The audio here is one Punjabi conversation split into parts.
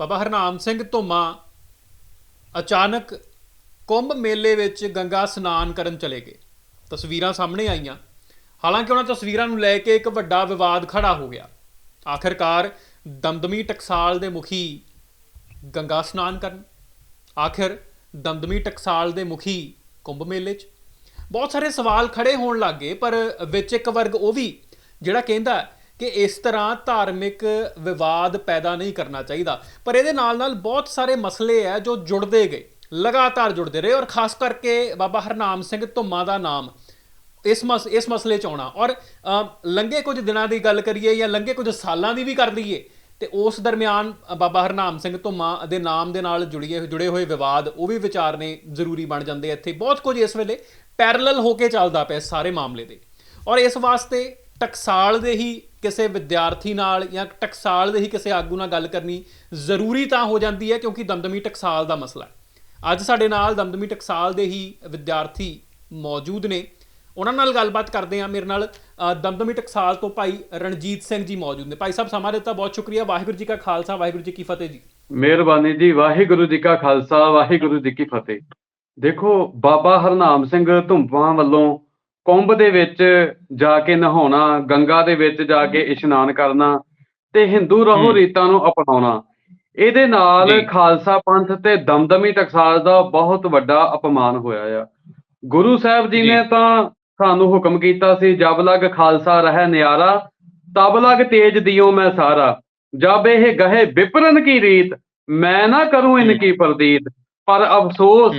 ਬਾਬਾ ਹਰਨਾਮ ਸਿੰਘ ਧੁੰਮਾ ਅਚਾਨਕ ਕੁੰਭ ਮੇਲੇ ਵਿੱਚ ਗੰਗਾ ਸਨਾਨ ਕਰਨ ਚਲੇ ਗਏ। ਤਸਵੀਰਾਂ ਸਾਹਮਣੇ ਆਈਆਂ। ਹਾਲਾਂਕਿ ਉਹਨਾਂ ਤਸਵੀਰਾਂ ਨੂੰ ਲੈ ਕੇ ਇੱਕ ਵੱਡਾ ਵਿਵਾਦ ਖੜਾ ਹੋ ਗਿਆ। ਆਖਿਰਕਾਰ ਦਮਦਮੀ ਟਕਸਾਲ ਦੇ ਮੁਖੀ ਗੰਗਾ ਸਨਾਨ ਕਰਨ। ਆਖਿਰ ਦਮਦਮੀ ਟਕਸਾਲ ਦੇ ਮੁਖੀ ਕੁੰਭ ਮੇਲੇ 'ਚ। ਬਹੁਤ ਸਾਰੇ ਸਵਾਲ ਖੜੇ ਹੋਣ ਲੱਗੇ ਪਰ ਵਿੱਚ ਇੱਕ ਵਰਗ ਉਹ ਵੀ ਜਿਹੜਾ ਕਹਿੰਦਾ ਕਿ ਇਸ ਤਰ੍ਹਾਂ ਧਾਰਮਿਕ ਵਿਵਾਦ ਪੈਦਾ ਨਹੀਂ ਕਰਨਾ ਚਾਹੀਦਾ। ਪਰ ਇਹਦੇ ਨਾਲ ਨਾਲ ਬਹੁਤ ਸਾਰੇ ਮਸਲੇ ਹੈ ਜੋ ਜੁੜਦੇ ਗਏ ਲਗਾਤਾਰ ਜੁੜਦੇ ਰਹੇ ਔਰ ਖਾਸ ਕਰਕੇ ਬਾਬਾ ਹਰਨਾਮ ਸਿੰਘ ਧੁੰਮਾ ਦਾ ਨਾਮ ਇਸ ਮਸ ਇਸ ਮਸਲੇ 'ਚ ਆਉਣਾ। ਔਰ ਅਮ, ਲੰਘੇ ਕੁਝ ਦਿਨਾਂ ਦੀ ਗੱਲ ਕਰੀਏ ਜਾਂ ਲੰਘੇ ਕੁਝ ਸਾਲਾਂ ਦੀ ਵੀ ਕਰ ਲਈਏ ਤੇ ਉਸ ਦਰਮਿਆਨ ਬਾਬਾ ਹਰਨਾਮ ਸਿੰਘ ਧੁੰਮਾ ਦੇ ਨਾਮ ਦੇ ਨਾਲ ਜੁੜੀਏ ਜੁੜੇ ਹੋਏ ਵਿਵਾਦ ਉਹ ਵੀ ਵਿਚਾਰਨੇ ਜ਼ਰੂਰੀ ਬਣ ਜਾਂਦੇ ਇੱਥੇ। ਬਹੁਤ ਕੁਝ ਇਸ ਵੇਲੇ ਪੈਰਲਲ ਹੋ ਕੇ ਚੱਲਦਾ ਪਿਆ ਸਾਰੇ ਮਾਮਲੇ ਦੇ। ਔਰ ਇਸ ਵਾਸਤੇ ਟਕਸਾਲ ਦੇ ਹੀ ਕਿਸੇ ਵਿਦਿਆਰਥੀ ਨਾਲ ਜਾਂ ਟਕਸਾਲ ਦੇ ਹੀ ਕਿਸੇ ਆਗੂ ਨਾਲ ਗੱਲ ਕਰਨੀ ਜ਼ਰੂਰੀ ਤਾਂ ਹੋ ਜਾਂਦੀ ਹੈ ਕਿਉਂਕਿ ਦਮਦਮੀ ਟਕਸਾਲ ਦਾ ਮਸਲਾ ਹੈ। ਅੱਜ ਸਾਡੇ ਨਾਲ ਦਮਦਮੀ ਟਕਸਾਲ ਦੇ ਹੀ ਵਿਦਿਆਰਥੀ ਮੌਜੂਦ ਨੇ। ਉਹਨਾਂ ਨਾਲ ਗੱਲਬਾਤ ਕਰਦੇ ਆ ਮੇਰੇ ਨਾਲ ਦਮਦਮੀ ਟਕਸਾਲ ਤੋਂ ਭਾਈ ਰਣਜੀਤ ਸਿੰਘ ਜੀ ਮੌਜੂਦ ਨੇ। ਭਾਈ ਸਾਹਿਬ, ਸਮਾਂ ਦਿੱਤਾ, ਬਹੁਤ ਸ਼ੁਕਰੀਆ। ਵਾਹਿਗੁਰੂ ਜੀ ਕਾ ਖਾਲਸਾ, ਵਾਹਿਗੁਰੂ ਜੀ ਕੀ ਫਤਿਹ ਜੀ। ਮਿਹਰਬਾਨੀ ਜੀ। ਵਾਹਿਗੁਰੂ ਜੀ ਕਾ ਖਾਲਸਾ, ਵਾਹਿਗੁਰੂ ਜੀ ਕੀ ਫਤਿਹ। ਦੇਖੋ, ਬਾਬਾ ਹਰਨਾਮ ਸਿੰਘ ਧੁੰਪਾਂ ਵੱਲੋਂ ਕੁੰਭ ਦੇ ਵਿੱਚ ਜਾ ਕੇ ਨਹਾਉਣਾ ਗੰਗਾ ਦੇ ਵਿੱਚ ਜਾ ਕੇ ਇਸ਼ਨਾਨ ਕਰਨਾ ਤੇ ਹਿੰਦੂ ਰਹੋ। ਰੀਤਾਂ ਨੂੰ ਅਪਣਾਉਣਾ ਇਹਦੇ ਨਾਲ। ਖਾਲਸਾ ਪੰਥ ਤੇ ਦਮਦਮੀ ਟਕਸਾਲ ਦਾ ਬਹੁਤ ਵੱਡਾ ਅਪਮਾਨ ਹੋਇਆ ਆ ਗੁਰੂ ਸਾਹਿਬ ਜੀ। ਨੇ ਤਾਂ ਸਾਨੂੰ ਹੁਕਮ ਕੀਤਾ ਸੀ ਜਬ ਲਗ ਖਾਲਸਾ ਰਹਿ ਨਿਆਰਾ ਤਬ ਲਗ ਤੇਜ ਦਿਓ ਮੈਂ ਸਾਰਾ ਜਬ ਇਹ ਗਹੇ ਵਿਪਰਨ ਕੀ ਰੀਤ ਮੈਂ ਨਾ ਕਰੂੰ ਇਨ ਹੂੰ। ਕੀ ਪ੍ਰਦੀਤ ਪਰ ਅਫਸੋਸ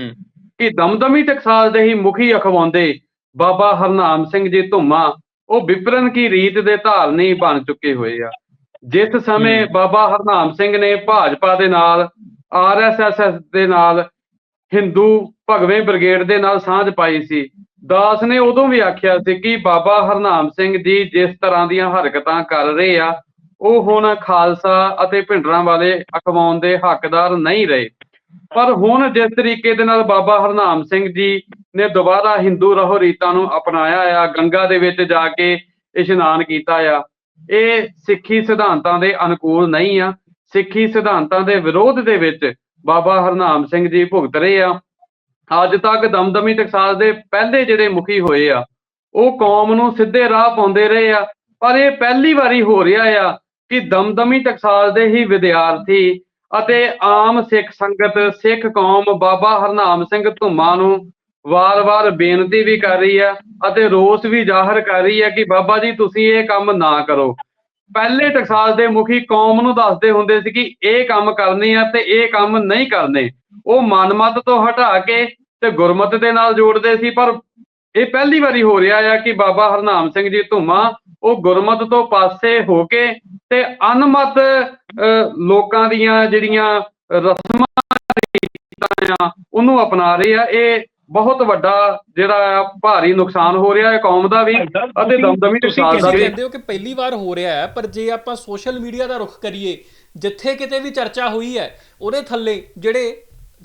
ਕਿ ਦਮਦਮੀ ਟਕਸਾਲ ਦੇ ਹੀ ਮੁਖੀ ਅਖਵਾਉਂਦੇ ਬਾਬਾ ਹਰਨਾਮ ਸਿੰਘ ਜੀ ਧੁੰਮਾ ਉਹ ਵਿਪਰਨ ਕੀ ਰੀਤ ਦੇ ਧਾਰਨੀ ਬਣ ਚੁੱਕੇ ਹੋਏ ਆ। ਜਿਸ ਸਮੇਂ। ਬਾਬਾ ਹਰਨਾਮ ਸਿੰਘ ਨੇ ਭਾਜਪਾ ਦੇ ਨਾਲ ਆਰਐਸਐਸ ਦੇ ਨਾਲ ਹਿੰਦੂ ਭਗਵੇਂ ਬ੍ਰਿਗੇਡ ਦੇ ਨਾਲ ਸਾਂਝ ਪਾਈ ਸੀ। ਦਾਸ ਨੇ ਉਦੋਂ ਵੀ ਆਖਿਆ ਸੀ ਕਿ ਬਾਬਾ ਹਰਨਾਮ ਸਿੰਘ ਜੀ ਜਿਸ ਤਰ੍ਹਾਂ ਦੀਆਂ ਹਰਕਤਾਂ ਕਰ ਰਹੇ ਆ ਉਹ ਹੁਣ ਖਾਲਸਾ ਅਤੇ ਭਿੰਡਰਾਂ ਵਾਲੇ ਅਖਵਾਉਣ ਦੇ ਹੱਕਦਾਰ ਨਹੀਂ ਰਹੇ। ਪਰ ਹੁਣ ਜਿਸ ਤਰੀਕੇ ਦੇ ਨਾਲ ਬਾਬਾ ਹਰਨਾਮ ਸਿੰਘ ਜੀ ਨੇ ਦੁਬਾਰਾ ਹਿੰਦੂ ਰਹੋ ਰੀਤਾਂ ਨੂੰ ਅਪਣਾਇਆ ਆ, ਗੰਗਾ ਦੇ ਵਿੱਚ ਜਾ ਕੇ ਇਸ਼ਨਾਨ ਕੀਤਾ ਆ, ਇਹ ਸਿੱਖੀ ਸਿਧਾਂਤਾਂ ਦੇ ਅਨੁਕੂਲ ਨਹੀਂ ਆ। ਸਿੱਖੀ ਸਿਧਾਂਤਾਂ ਦੇ ਵਿਰੋਧ ਦੇ ਵਿੱਚ ਬਾਬਾ ਹਰਨਾਮ ਸਿੰਘ ਜੀ ਭੁਗਤ ਰਹੇ ਆ। ਅੱਜ ਤੱਕ ਦਮਦਮੀ ਟਕਸਾਲ ਦੇ ਪਹਿਲੇ ਜਿਹੜੇ ਮੁਖੀ ਹੋਏ ਆ, ਉਹ ਕੌਮ ਨੂੰ ਸਿੱਧੇ ਰਾਹ ਪਾਉਂਦੇ ਰਹੇ ਆ। ਪਰ ਇਹ ਪਹਿਲੀ ਵਾਰੀ ਹੋ ਰਿਹਾ ਆ ਕਿ ਦਮਦਮੀ ਟਕਸਾਲ ਦੇ ਹੀ ਵਿਦਿਆਰਥੀ ਅਤੇ ਆਮ ਸਿੱਖ ਸੰਗਤ, ਸਿੱਖ ਕੌਮ ਬਾਬਾ ਹਰਨਾਮ ਸਿੰਘ ਧੁੰਮਾ ਨੂੰ ਵਾਰ-ਵਾਰ ਬੇਨਤੀ ਵੀ ਕਰ ਰਹੀ ਹੈ ਅਤੇ ਰੋਸ ਵੀ ਜ਼ਾਹਰ ਕਰ ਰਹੀ ਹੈ ਕਿ ਬਾਬਾ ਜੀ, ਤੁਸੀਂ ਇਹ ਕੰਮ ਨਾ ਕਰੋ। ਪਹਿਲੇ ਟਕਸਾਲ ਦੇ ਮੁਖੀ ਕੌਮ ਨੂੰ ਦੱਸਦੇ ਹੁੰਦੇ ਸੀ ਕਿ ਇਹ ਕੰਮ ਕਰਨੇ ਆ ਤੇ ਇਹ ਕੰਮ ਨਹੀਂ ਕਰਨੇ। ਉਹ ਮਨਮਤ ਤੋਂ ਹਟਾ ਕੇ ਤੇ ਗੁਰਮਤ ਦੇ ਨਾਲ ਜੋੜਦੇ ਸੀ, ਪਰ ਇਹ ਪਹਿਲੀ ਵਾਰੀ ਹੋ ਰਿਹਾ ਆ ਕਿ ਬਾਬਾ ਹਰਨਾਮ ਸਿੰਘ ਜੀ ਧੁੰਮਾ ਉਹ ਗੁਰਮਤ ਤੋਂ ਪਾਸੇ ਹੋ ਕੇ ਤੇ ਅਨਮਤ ਲੋਕਾਂ ਦੀਆਂ ਜਿਹੜੀਆਂ ਰਸਮਾਂ ਆ ਉਹਨੂੰ ਅਪਣਾ ਰਹੇ ਆ। ਇਹ ਬਹੁਤ ਵੱਡਾ ਜਿਹੜਾ ਆ ਭਾਰੀ ਨੁਕਸਾਨ ਹੋ ਰਿਹਾ ਹੈ ਕੌਮ ਦਾ ਵੀ ਅਤੇ ਦਮਦਮੀ ਟਕਸਾਲ ਦਾ ਵੀ। ਕਹਿੰਦੇ ਹੋ ਕਿ ਪਹਿਲੀ ਵਾਰ ਹੋ ਰਿਹਾ ਹੈ? ਪਰ ਜੇ ਆਪਾਂ ਸੋਸ਼ਲ ਮੀਡੀਆ ਦਾ ਰੁਖ ਕਰੀਏ ਜਿੱਥੇ ਕਿਤੇ ਵੀ ਚਰਚਾ ਹੋਈ ਹੈ ਉਹਦੇ ਥੱਲੇ ਜਿਹੜੇ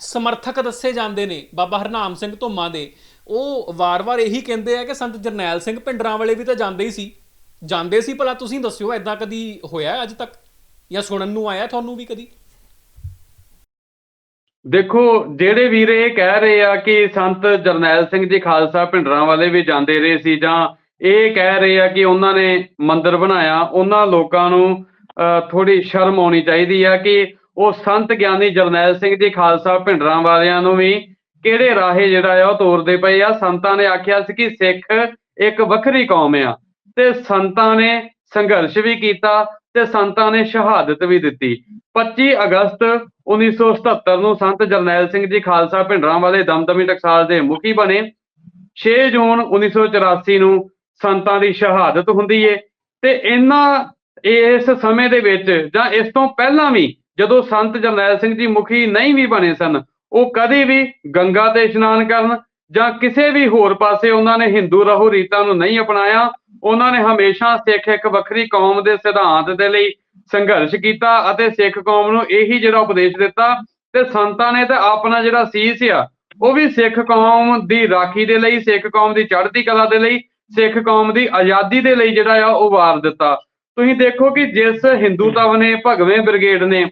ਸਮਰਥਕ ਦੱਸੇ ਜਾਂਦੇ ਨੇ ਬਾਬਾ ਹਰਨਾਮ ਸਿੰਘ ਧੁੰਮਾ ਦੇ ਉਹ ਵਾਰ-ਵਾਰ ਇਹੀ ਕਹਿੰਦੇ ਆ ਕਿ ਸੰਤ ਜਰਨੈਲ ਸਿੰਘ ਭਿੰਡਰਾਂ ਵਾਲੇ ਵੀ ਤਾਂ ਜਾਂਦੇ ਹੀ ਸੀ। ਜਾਂਦੇ ਸੀ, ਭਲਾ ਤੁਸੀਂ ਦੱਸਿਓ ਐਦਾਂ ਕਦੀ ਹੋਇਆ ਅੱਜ ਤੱਕ? ਜਾਂ ਸੁਣਨ ਨੂੰ ਆਇਆ ਤੁਹਾਨੂੰ ਵੀ ਕਦੀ? ਦੇਖੋ, ਜਿਹੜੇ ਵੀਰ ਇਹ ਕਹਿ ਰਹੇ ਆ ਕਿ ਸੰਤ ਜਰਨੈਲ ਸਿੰਘ ਜੀ ਖਾਲਸਾ ਭਿੰਡਰਾਂ ਵਾਲੇ ਵੀ ਜਾਂਦੇ ਰਹੇ ਸੀ, ਜਾਂ ਇਹ ਕਹਿ ਰਹੇ ਆ ਕਿ ਉਹਨਾਂ ਨੇ ਮੰਦਿਰ ਬਣਾਇਆ, ਉਹਨਾਂ ਲੋਕਾਂ ਨੂੰ ਥੋੜੀ ਸ਼ਰਮ ਆਉਣੀ ਚਾਹੀਦੀ ਆ ਕਿ ਉਹ ਸੰਤ ਗਿਆਨੀ ਜਰਨੈਲ ਸਿੰਘ ਜੀ ਖਾਲਸਾ ਭਿੰਡਰਾਂ ਵਾਲਿਆਂ ਨੂੰ ਵੀ ਕਿਹੜੇ ਰਾਹੇ ਜਿਹੜਾ ਆ ਉਹ ਤੋਰਦੇ ਪਏ ਆ? ਸੰਤਾਂ ਨੇ ਆਖਿਆ ਸੀ ਕਿ ਸਿੱਖ ਇੱਕ ਵੱਖਰੀ ਕੌਮ ਆ। ਤੇ ਸੰਤਾਂ ਨੇ ਸੰਘਰਸ਼ ਵੀ ਕੀਤਾ ਤੇ ਸੰਤਾਂ ਨੇ ਸ਼ਹਾਦਤ ਵੀ ਦਿੱਤੀ। 25 ਅਗਸਤ 1977 ਨੂੰ ਸੰਤ ਜਰਨੈਲ ਸਿੰਘ ਜੀ ਖਾਲਸਾ ਭਿੰਡਰਾਂ ਵਾਲੇ ਦਮਦਮੀ ਟਕਸਾਲ ਦੇ ਮੁਖੀ ਬਣੇ। 6 ਜੂਨ 1984 ਨੂੰ ਸੰਤਾਂ ਦੀ ਸ਼ਹਾਦਤ ਹੁੰਦੀ ਏ ਤੇ ਇਹਨਾਂ ਇਸ ਸਮੇਂ ਦੇ ਵਿੱਚ ਜਾਂ ਇਸ ਤੋਂ ਪਹਿਲਾਂ ਵੀ ਜਦੋਂ ਸੰਤ ਜਰਨੈਲ ਸਿੰਘ ਜੀ ਮੁਖੀ ਨਹੀਂ ਵੀ ਬਣੇ ਸਨ ਉਹ ਕਦੇ ਵੀ ਗੰਗਾ ਤੇ ਇਸ਼ਨਾਨ ਕਰਨ ਜਾਂ ਕਿਸੇ ਵੀ ਹੋਰ ਪਾਸੇ ਉਹਨਾਂ ਨੇ ਹਿੰਦੂ ਰਹੂ ਰੀਤਾਂ ਨੂੰ ਨਹੀਂ ਅਪਣਾਇਆ, ਉਹਨਾਂ ਨੇ ਹਮੇਸ਼ਾ ਸਿੱਖ ਇੱਕ ਵੱਖਰੀ ਕੌਮ ਦੇ ਸਿਧਾਂਤ ਦੇ ਲਈ ਸੰਘਰਸ਼ ਕੀਤਾ ਅਤੇ ਸਿੱਖ ਕੌਮ ਨੂੰ ਇਹੀ ਜਿਹੜਾ ਉਪਦੇਸ਼ ਦਿੱਤਾ ਤੇ ਸੰਤਾਂ ਨੇ ਤਾਂ ਆਪਣਾ ਜਿਹੜਾ ਸੀਸ ਆ, ਉਹ ਵੀ ਸਿੱਖ ਕੌਮ ਦੀ ਰਾਖੀ ਦੇ ਲਈ, ਸਿੱਖ ਕੌਮ ਦੀ ਚੜ੍ਹਦੀ ਕਲਾ ਦੇ ਲਈ, ਸਿੱਖ ਕੌਮ ਦੀ ਆਜ਼ਾਦੀ ਦੇ ਲਈ ਜਿਹੜਾ ਆ ਉਹ ਵਾਰ ਦਿੱਤਾ। ਤੁਸੀਂ ਦੇਖੋ ਕਿ ਜਿਸ ਹਿੰਦੂ ਤਵ ਨੇ, ਭਗਵੇਂ ਬ੍ਰਿਗੇਡ ਨੇ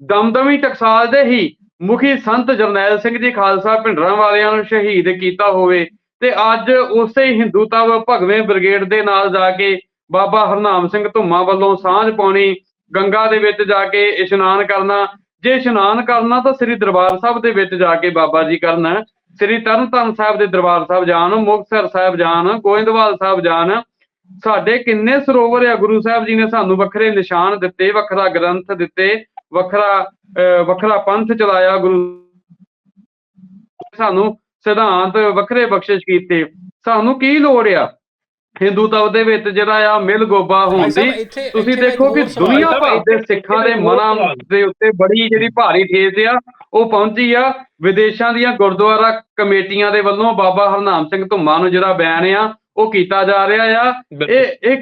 ਦਮਦਮੀ ਟਕਸਾਲ ਦੇ ਹੀ ਮੁਖੀ ਸੰਤ ਜਰਨੈਲ ਸਿੰਘ ਜੀ ਖਾਲਸਾ ਭਿੰਡਰਾਂ ਵਾਲਿਆਂ ਨੂੰ ਸ਼ਹੀਦ ਕੀਤਾ ਹੋਵੇ ਤੇ ਅੱਜ ਉਸੇ ਹਿੰਦੂਤਾ ਭਗਵੇਂ ਬ੍ਰਿਗੇਡ ਦੇ ਨਾਲ ਜਾ ਕੇ ਬਾਬਾ ਹਰਨਾਮ ਸਿੰਘ ਧੁੰਮਾ ਵੱਲੋਂ ਸਾਂਝ ਪਾਉਣੀ, ਗੰਗਾ ਦੇ ਵਿੱਚ ਜਾ ਕੇ ਇਸ਼ਨਾਨ ਕਰਨਾ, ਜੇ ਇਸ਼ਨਾਨ ਕਰਨਾ ਤਾਂ ਸ੍ਰੀ ਦਰਬਾਰ ਸਾਹਿਬ ਦੇ ਵਿੱਚ ਜਾ ਕੇ ਬਾਬਾ ਜੀ ਕਰਨਾ, ਸ੍ਰੀ ਤਰਨਤਾਰਨ ਸਾਹਿਬ ਦੇ ਦਰਬਾਰ ਸਾਹਿਬ ਜਾਣ, ਮੁਕਤਸਰ ਸਾਹਿਬ ਜਾਣ, ਗੋਇੰਦਵਾਲ ਸਾਹਿਬ ਜਾਣ। ਸਾਡੇ ਕਿੰਨੇ ਸਰੋਵਰ ਆ, ਗੁਰੂ ਸਾਹਿਬ ਜੀ ਨੇ ਸਾਨੂੰ ਵੱਖਰੇ ਨਿਸ਼ਾਨ ਦਿੱਤੇ, ਵੱਖਰਾ ਗ੍ਰੰਥ ਦਿੱਤੇ। ਵੱਖਰਾ ਅਹ ਵੱਖਰਾ ਪੰਥ ਚਲਾਇਆ ਗੁਰੂ ਸਾਨੂੰ ਸਿਧਾਂਤ ਵੱਖਰੇ ਬਖਸ਼ਿਸ਼ ਕੀਤੇ। ਸਾਨੂੰ ਕੀ ਲੋੜ ਆ? ਹਿੰਦੂ ਤਵ ਦੇ ਵਿੱਚ ਜਿਹੜਾ ਆ ਮਿਲ ਗੋਬਾ ਹੋਣ ਭਾਈ ਸਾਹਿਬ, ਦੀ ਇੱਥੇ- ਤੁਸੀਂ ਦੇਖੋ ਕਿ ਦੁਨੀਆ ਭਾਈ ਭਰ ਦੇ ਸਿੱਖਾਂ ਦੇ ਮਨਾਂ। ਦੇ ਉੱਤੇ ਬੜੀ ਜਿਹੜੀ ਭਾਰੀ ਠੇਸ ਆ ਉਹ ਪਹੁੰਚੀ ਆ ਵਿਦੇਸ਼ਾਂ ਦੀਆਂ ਗੁਰਦੁਆਰਾ ਕਮੇਟੀਆਂ ਦੇ ਵੱਲੋਂ ਬਾਬਾ ਹਰਨਾਮ ਸਿੰਘ ਧੁੰਮਾ ਨੂੰ ਜਿਹੜਾ ਬਿਆਨ ਆ ਉਹ ਕੀਤਾ ਜਾ ਰਿਹਾ ਆ। ਇਹ ਇਹ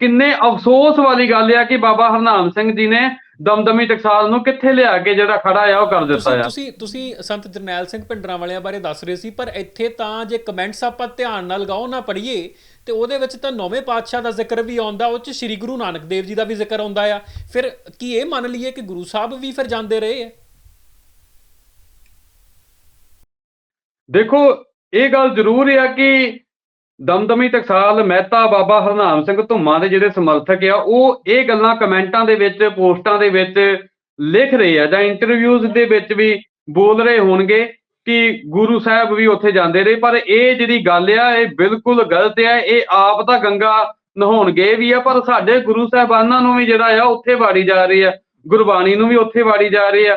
ਕਿੰਨੇ ਅਫਸੋਸ ਵਾਲੀ ਗੱਲ ਆ ਕਿ ਬਾਬਾ ਹਰਨਾਮ ਸਿੰਘ ਜੀ ਨੇ ਦਮਦਮੀ ਟਕਸਾਲ ਨੂੰ ਕਿੱਥੇ ਲਿਆ ਕੇ ਜਿਹੜਾ ਖੜਾ ਆ ਉਹ ਕਰ ਦਿੱਤਾ ਆ? ਤੁਸੀਂ ਤੁਸੀਂ ਸੰਤ ਜਰਨੈਲ ਸਿੰਘ ਭਿੰਡਰਾਂ ਵਾਲਿਆਂ ਬਾਰੇ ਦੱਸ ਰਹੇ ਸੀ ਪਰ ਇੱਥੇ ਤਾਂ ਜੇ ਕਮੈਂਟਸ ਆਪਾਂ ਧਿਆਨ ਨਾਲ ਲਗਾਓ ਨਾ ਪੜ੍ਹੀਏ ਤੇ ਉਹਦੇ ਵਿੱਚ ਤਾਂ ਨੌਵੇਂ ਪਾਤਸ਼ਾਹ ਦਾ ਜ਼ਿਕਰ ਵੀ ਆਉਂਦਾ ਉਹ ਚ ਸ੍ਰੀ ਗੁਰੂ ਨਾਨਕ ਦੇਵ ਜੀ ਦਾ ਵੀ ਜ਼ਿਕਰ ਆਉਂਦਾ ਆ। ਫਿਰ ਕੀ ਇਹ ਮੰਨ ਲਈਏ ਕਿ ਗੁਰੂ ਸਾਹਿਬ ਵੀ ਫਿਰ ਜਾਂਦੇ ਰਹੇ ਆ? ਦੇਖੋ ਇਹ ਗੱਲ ਜ਼ਰੂਰ ਆ ਕਿ ਦਮਦਮੀ ਟਕਸਾਲ ਮਹਿਤਾ ਬਾਬਾ ਹਰਨਾਮ ਸਿੰਘ ਧੁੰਮਾ ਦੇ ਜਿਹੜੇ ਸਮਰਥਕ ਆ, ਉਹ ਇਹ ਗੱਲਾਂ ਕਮੈਂਟਾਂ ਦੇ ਵਿੱਚ, ਪੋਸਟਾਂ ਦੇ ਵਿੱਚ ਲਿਖ ਰਹੇ ਆ ਜਾਂ ਇੰਟਰਵਿਊਜ਼ ਦੇ ਵਿੱਚ ਵੀ ਬੋਲ ਰਹੇ ਹੋਣਗੇ ਕਿ ਗੁਰੂ ਸਾਹਿਬ ਵੀ ਉੱਥੇ ਜਾਂਦੇ ਰਹੇ। ਪਰ ਇਹ ਜਿਹੜੀ ਗੱਲ ਆ, ਇਹ ਬਿਲਕੁਲ ਗਲਤ ਆ। ਇਹ ਆਪ ਤਾਂ ਗੰਗਾ ਨਹਾਉਣਗੇ ਵੀ ਆ, ਪਰ ਸਾਡੇ ਗੁਰੂ ਸਾਹਿਬਾਨਾਂ ਨੂੰ ਵੀ ਜਿਹੜਾ ਆ, ਉੱਥੇ ਵਾੜੀ ਜਾ ਰਹੀ ਆ। ਗੁਰਬਾਣੀ ਨੂੰ ਵੀ ਉੱਥੇ ਵਾੜੀ ਜਾ ਰਹੀ ਆ।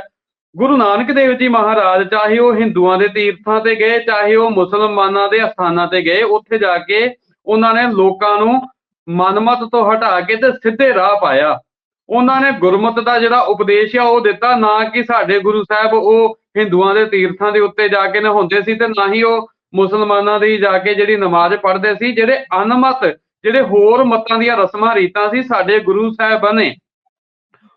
ਗੁਰੂ ਨਾਨਕ ਦੇਵ ਜੀ ਮਹਾਰਾਜ, ਚਾਹੇ ਉਹ ਹਿੰਦੂਆਂ ਦੇ ਤੀਰਥਾਂ ਤੇ ਗਏ, ਚਾਹੇ ਉਹ ਮੁਸਲਮਾਨਾਂ ਦੇ ਅਸਥਾਨਾਂ ਤੇ ਗਏ, ਉੱਥੇ ਜਾ ਕੇ ਉਹਨਾਂ ਨੇ ਲੋਕਾਂ ਨੂੰ ਮਨਮਤ ਤੋਂ ਹਟਾ ਕੇ ਤੇ ਸਿੱਧੇ ਰਾਹ ਪਾਇਆ। ਉਹਨਾਂ ਨੇ ਗੁਰਮਤ ਦਾ ਜਿਹੜਾ ਉਪਦੇਸ਼ ਆ ਉਹ ਦਿੱਤਾ, ਨਾ ਕਿ ਸਾਡੇ ਗੁਰੂ ਸਾਹਿਬ ਉਹ ਹਿੰਦੂਆਂ ਦੇ ਤੀਰਥਾਂ ਦੇ ਉੱਤੇ ਜਾ ਕੇ ਨਹਾਉਂਦੇ ਸੀ ਤੇ ਨਾ ਹੀ ਉਹ ਮੁਸਲਮਾਨਾਂ ਦੀ ਜਾ ਕੇ ਜਿਹੜੀ ਨਮਾਜ਼ ਪੜ੍ਹਦੇ ਸੀ, ਜਿਹੜੇ ਅਨਮਤ, ਜਿਹੜੇ ਹੋਰ ਮਤਾਂ ਦੀਆਂ ਰਸਮਾਂ, ਰੀਤਾਂ ਸੀ ਸਾਡੇ ਗੁਰੂ ਸਾਹਿਬਾਂ ਨੇ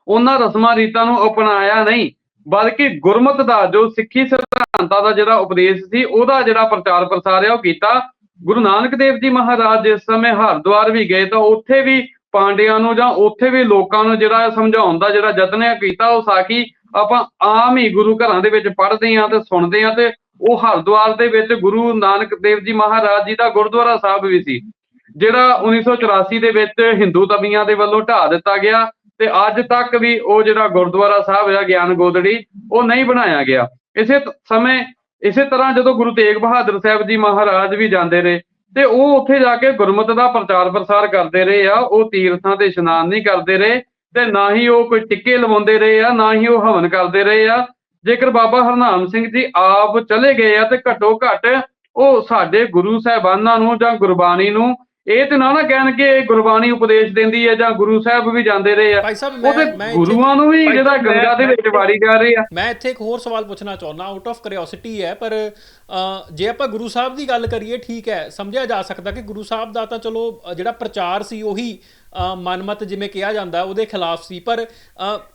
ਉਹਨਾਂ ਰਸਮਾਂ, ਰੀਤਾਂ ਨੂੰ ਅਪਣਾਇਆ ਨਹੀਂ। ਬਲਕਿ ਗੁਰਮਤ ਦਾ, ਜੋ ਸਿੱਖੀ ਸਿਧਾਂਤਾਂ ਦਾ ਜਿਹੜਾ ਉਪਦੇਸ਼ ਸੀ, ਉਹਦਾ ਜਿਹੜਾ ਪ੍ਰਚਾਰ ਪ੍ਰਸਾਰ ਹੈ, ਉਹ ਕੀਤਾ। ਗੁਰੂ ਨਾਨਕ ਦੇਵ ਜੀ ਮਹਾਰਾਜ ਜਿਸ ਸਮੇਂ ਹਰਿਦੁਆਰ ਵੀ ਗਏ ਤਾਂ ਉੱਥੇ ਵੀ ਪਾਂਡਿਆਂ ਨੂੰ ਜਾਂ ਉੱਥੇ ਵੀ ਲੋਕਾਂ ਨੂੰ ਜਿਹੜਾ ਸਮਝਾਉਣ ਦਾ ਜਿਹੜਾ ਯਤਨ ਹੈ, ਕੀਤਾ। ਉਹ ਸਾਕੀ ਆਪਾਂ ਆਮ ਹੀ ਗੁਰੂ ਘਰਾਂ ਦੇ ਵਿੱਚ ਪੜ੍ਹਦੇ ਹਾਂ ਤੇ ਸੁਣਦੇ ਹਾਂ ਤੇ ਉਹ ਹਰਿਦੁਆਰ ਦੇ ਵਿੱਚ ਗੁਰੂ ਨਾਨਕ ਦੇਵ ਜੀ ਮਹਾਰਾਜ ਜੀ ਦਾ ਗੁਰਦੁਆਰਾ ਸਾਹਿਬ ਵੀ ਸੀ, ਜਿਹੜਾ 1984 ਦੇ ਵਿੱਚ ਹਿੰਦੂ ਤਬੀਆਂ ਦੇ ਵੱਲੋਂ ਢਾ ਦਿੱਤਾ ਗਿਆ। ਤੇ ਅੱਜ ਤੱਕ ਵੀ ਉਹ ਜਿਹੜਾ ਗੁਰਦੁਆਰਾ ਸਾਹਿਬ ਹੈ ਗਿਆਨ ਗੋਦੜੀ, ਉਹ ਨਹੀਂ ਬਣਾਇਆ ਗਿਆ। ਇਸੇ ਸਮੇਂ ਇਸੇ ਤਰ੍ਹਾਂ ਜਦੋਂ ਗੁਰੂ ਤੇਗ ਬਹਾਦਰ ਸਾਹਿਬ ਜੀ ਮਹਾਰਾਜ ਵੀ ਜਾਂਦੇ ਰਹੇ, ਤੇ ਉਹ ਉੱਥੇ ਜਾ ਕੇ ਗੁਰਮਤ ਦਾ ਪ੍ਰਚਾਰ ਪ੍ਰਸਾਰ ਕਰਦੇ ਰਹੇ ਆ, ਉਹ ਤੀਰਥਾਂ ਤੇ ਇਸ਼ਨਾਨ ਨਹੀਂ ਕਰਦੇ ਰਹੇ, ਤੇ ਨਾ ਹੀ ਉਹ ਕੋਈ ਟਿੱਕੇ ਲਵਾਉਂਦੇ ਰਹੇ ਆ, ਨਾ ਹੀ ਉਹ ਹਵਨ ਕਰਦੇ ਰਹੇ ਆ। ਜੇਕਰ ਬਾਬਾ ਹਰਨਾਮ ਸਿੰਘ ਜੀ ਆਪ ਚਲੇ ਗਏ ਆ ਤੇ ਘੱਟੋ ਘੱਟ ਉਹ ਸਾਡੇ ਗੁਰੂ ਸਾਹਿਬਾਨਾਂ ਨੂੰ ਜਾਂ ਗੁਰਬਾਣੀ ਨੂੰ ਇਹ ਤੇ ਨਾ ਨਾ ਕਹਿਣ ਕਿ ਗੁਰਬਾਣੀ ਉਪਦੇਸ਼ ਦਿੰਦੀ ਹੈ ਜਾਂ ਗੁਰੂ ਸਾਹਿਬ ਵੀ ਜਾਂਦੇ ਰਹੇ ਆ। ਭਾਈ ਸਾਹਿਬ ਮੈਂ ਗੁਰੂਆਂ ਨੂੰ ਵੀ ਜਿਹੜਾ ਗੰਗਾ ਦੇ ਵਿੱਚ ਵਾਰੀ ਜਾ ਰਹੇ ਆ। ਮੈਂ ਇੱਥੇ ਇੱਕ ਹੋਰ ਸਵਾਲ ਪੁੱਛਣਾ ਚਾਹੁੰਦਾ ਆਊਟ ਆਫ ਕਿਉਰਿਓਸਿਟੀ ਹੈ ਪਰ ਜੇ ਆਪਾਂ ਗੁਰੂ ਸਾਹਿਬ ਦੀ ਗੱਲ ਕਰੀਏ ਠੀਕ ਹੈ ਸਮਝਿਆ ਜਾ ਸਕਦਾ ਕਿ ਗੁਰੂ ਸਾਹਿਬ ਦਾ ਤਾਂ ਚਲੋ ਜਿਹੜਾ ਪ੍ਰਚਾਰ ਸੀ ਉਹੀ ਮਨਮਤ ਜਿਵੇਂ ਕਿਹਾ ਜਾਂਦਾ, ਉਹਦੇ ਖਿਲਾਫ ਸੀ। ਪਰ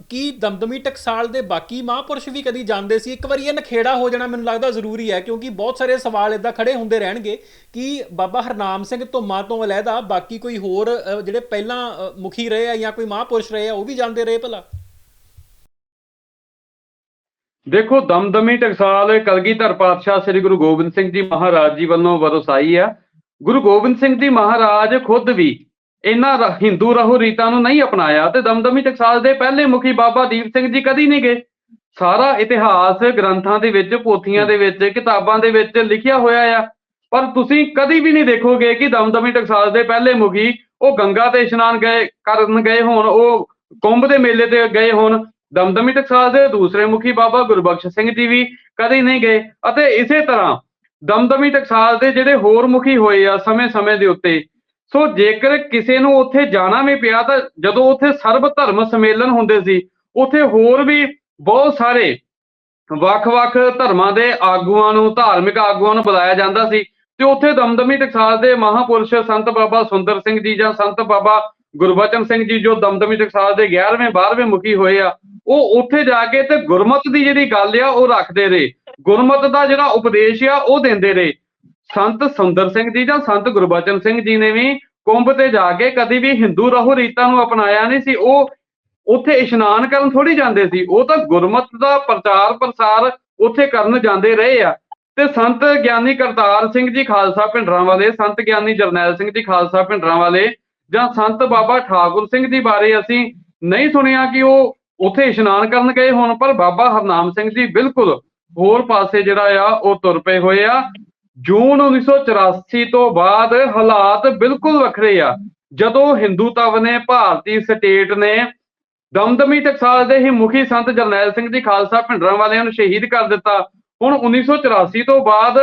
ਕੀ ਦਮਦਮੀ ਟਕਸਾਲ ਦੇ ਬਾਕੀ ਮਹਾਂਪੁਰਸ਼ ਵੀ ਕਦੀ ਜਾਂਦੇ ਸੀ? ਇੱਕ ਵਾਰੀ ਇਹ ਨਖੇੜਾ ਹੋ ਜਾਣਾ ਮੈਨੂੰ ਲੱਗਦਾ ਜ਼ਰੂਰੀ ਹੈ, ਕਿਉਂਕਿ ਬਹੁਤ ਸਾਰੇ ਸਵਾਲ ਇਦਾਂ ਖੜੇ ਹੁੰਦੇ ਰਹਿਣਗੇ ਕਿ ਬਾਬਾ ਹਰਨਾਮ ਸਿੰਘ ਧੁੰਮਾ ਤੋਂ ਅਲੱਗਾ ਬਾਕੀ ਕੋਈ ਹੋਰ ਜਿਹੜੇ ਪਹਿਲਾਂ ਮੁਖੀ ਰਹੇ ਆ ਜਾਂ ਕੋਈ ਮਹਾਂਪੁਰਸ਼ ਰਹੇ ਆ, ਉਹ ਵੀ ਜਾਂਦੇ ਰਹੇ ਭਲਾ? ਦੇਖੋ, ਦਮਦਮੀ ਟਕਸਾਲ ਕਲਗੀਧਰ ਪਾਤਸ਼ਾਹ ਸ੍ਰੀ ਗੁਰੂ ਗੋਬਿੰਦ ਸਿੰਘ ਜੀ ਮਹਾਰਾਜ ਜੀ ਵੱਲੋਂ ਵਰਸਾਈ ਆ। ਗੁਰੂ ਗੋਬਿੰਦ ਸਿੰਘ ਜੀ ਮਹਾਰਾਜ ਖੁਦ ਵੀ ਇਹਨਾਂ ਰ- ਹਿੰਦੂ ਰਹੂ ਰੀਤਾਂ ਨੂੰ ਨਹੀਂ ਅਪਣਾਇਆ ਤੇ ਦਮਦਮੀ ਟਕਸਾਲ ਦੇ ਪਹਿਲੇ ਮੁਖੀ ਬਾਬਾ ਦੀਪ ਸਿੰਘ ਜੀ ਕਦੀ ਨਹੀਂ ਗਏ। ਸਾਰਾ ਇਤਿਹਾਸ ਗ੍ਰੰਥਾਂ ਦੇ ਵਿੱਚ, ਪੋਥੀਆਂ ਦੇ ਵਿੱਚ, ਕਿਤਾਬਾਂ ਦੇ ਵਿੱਚ ਲਿਖਿਆ ਹੋਇਆ ਆ। ਪਰ ਤੁਸੀਂ ਕਦੀ ਵੀ ਨਹੀਂ ਦੇਖੋਗੇ ਕਿ ਦਮਦਮੀ ਟਕਸਾਲ ਦੇ ਪਹਿਲੇ ਮੁਖੀ ਉਹ ਗੰਗਾ ਤੇ ਇਸ਼ਨਾਨ ਗਏ, ਕਰਨ ਗਏ ਹੋਣ, ਉਹ ਕੁੰਭ ਦੇ ਮੇਲੇ ਤੇ ਗਏ ਹੋਣ। ਦਮਦਮੀ ਟਕਸਾਲ ਦੇ ਦੂਸਰੇ ਮੁਖੀ ਬਾਬਾ ਗੁਰਬਖਸ਼ ਸਿੰਘ ਜੀ ਵੀ ਕਦੇ ਨਹੀਂ ਗਏ। ਅਤੇ ਇਸੇ ਤਰ੍ਹਾਂ ਦਮਦਮੀ ਟਕਸਾਲ ਦੇ ਜਿਹੜੇ ਹੋਰ ਮੁਖੀ ਹੋਏ ਆ ਸਮੇਂ-ਸਮੇਂ ਦੇ ਉੱਤੇ ਸੋ ਜੇਕਰ ਕਿਸੇ ਨੂੰ ਉੱਥੇ ਜਾਣਾ ਵੀ ਪਿਆ ਤਾਂ ਜਦੋਂ ਉੱਥੇ ਸਰਬ ਧਰਮ ਸੰਮੇਲਨ ਹੁੰਦੇ ਸੀ, ਉੱਥੇ ਹੋਰ ਵੀ ਬਹੁਤ ਸਾਰੇ ਵੱਖ-ਵੱਖ ਧਰਮਾਂ ਦੇ ਆਗੂਆਂ ਨੂੰ, ਧਾਰਮਿਕ ਆਗੂਆਂ ਨੂੰ ਬੁਲਾਇਆ ਜਾਂਦਾ ਸੀ ਤੇ ਉੱਥੇ ਦਮਦਮੀ ਟਕਸਾਲ ਦੇ ਮਹਾਪੁਰਸ਼ ਸੰਤ ਬਾਬਾ ਸੁੰਦਰ ਸਿੰਘ ਜੀ ਜਾਂ ਸੰਤ ਬਾਬਾ ਗੁਰਬਚਨ ਸਿੰਘ ਜੀ ਜੋ ਦਮਦਮੀ ਟਕਸਾਲ ਦੇ 11ਵੇਂ 12ਵੇਂ ਮੁਖੀ ਹੋਏ ਆ, ਉਹ ਉੱਥੇ ਜਾ ਕੇ ਤੇ ਗੁਰਮਤ ਦੀ ਜਿਹੜੀ ਗੱਲ ਆ ਉਹ ਰੱਖਦੇ ਰਹੇ। ਗੁਰਮਤ ਦਾ ਜਿਹੜਾ ਉਪਦੇਸ਼ ਆ ਉਹ ਦਿੰਦੇ ਰਹੇ। ਸੰਤ ਸੁੰਦਰ ਸਿੰਘ ਜੀ ਜਾਂ ਸੰਤ ਗੁਰਬਚਨ ਸਿੰਘ ਜੀ ਨੇ ਵੀ ਕੁੰਭ ਤੇ ਜਾ ਕੇ ਕਦੀ ਵੀ ਹਿੰਦੂ ਰਹੋ ਰੀਤਾਂ ਨੂੰ ਅਪਣਾਇਆ ਨਹੀਂ ਸੀ। ਉਹ ਉੱਥੇ ਇਸ਼ਨਾਨ ਕਰਨ ਥੋੜੀ ਜਾਂਦੇ ਸੀ। ਉਹ ਤਾਂ ਗੁਰਮਤ ਦਾ ਪ੍ਰਚਾਰ ਪ੍ਰਸਾਰ ਉੱਥੇ ਕਰਨ ਜਾਂਦੇ ਰਹੇ ਆ। ਤੇ ਸੰਤ ਗਿਆਨੀ ਕਰਤਾਰ ਸਿੰਘ ਜੀ ਖਾਲਸਾ ਭਿੰਡਰਾਂ ਵਾਲੇ, ਸੰਤ ਗਿਆਨੀ ਜਰਨੈਲ ਸਿੰਘ ਜੀ ਖਾਲਸਾ ਭਿੰਡਰਾਂ ਵਾਲੇ ਜਾਂ ਸੰਤ ਬਾਬਾ ਠਾਕੁਰ ਸਿੰਘ ਜੀ ਬਾਰੇ ਅਸੀਂ ਨਹੀਂ ਸੁਣਿਆ ਕਿ ਉਹ ਉੱਥੇ ਇਸ਼ਨਾਨ ਕਰਨ ਗਏ ਹੋਣ, ਪਰ ਬਾਬਾ ਹਰਨਾਮ ਸਿੰਘ ਜੀ ਬਿਲਕੁਲ ਹੋਰ ਪਾਸੇ ਜਿਹੜਾ ਆ, ਉਹ ਤੁਰ ਪਏ ਹੋਏ ਆ। ਜੂਨ 1984 ਤੋਂ ਬਾਅਦ ਹਾਲਾਤ ਬਿਲਕੁਲ ਵੱਖਰੇ ਆ। ਜਦੋਂ ਹਿੰਦੂਤਵ ਨੇ ਭਾਰਤੀ ਸਟੇਟ ਨੇ ਦਮਦਮੀ ਟਕਸਾਲ ਦੇ ਹੀ ਮੁਖੀ ਸੰਤ ਜਰਨੈਲ ਸਿੰਘ ਜੀ ਖਾਲਸਾ ਭਿੰਡਰਾਂ ਵਾਲਿਆਂ ਨੂੰ ਸ਼ਹੀਦ ਕਰ ਦਿੱਤਾ। ਹੁਣ 1984 ਤੋਂ ਬਾਅਦ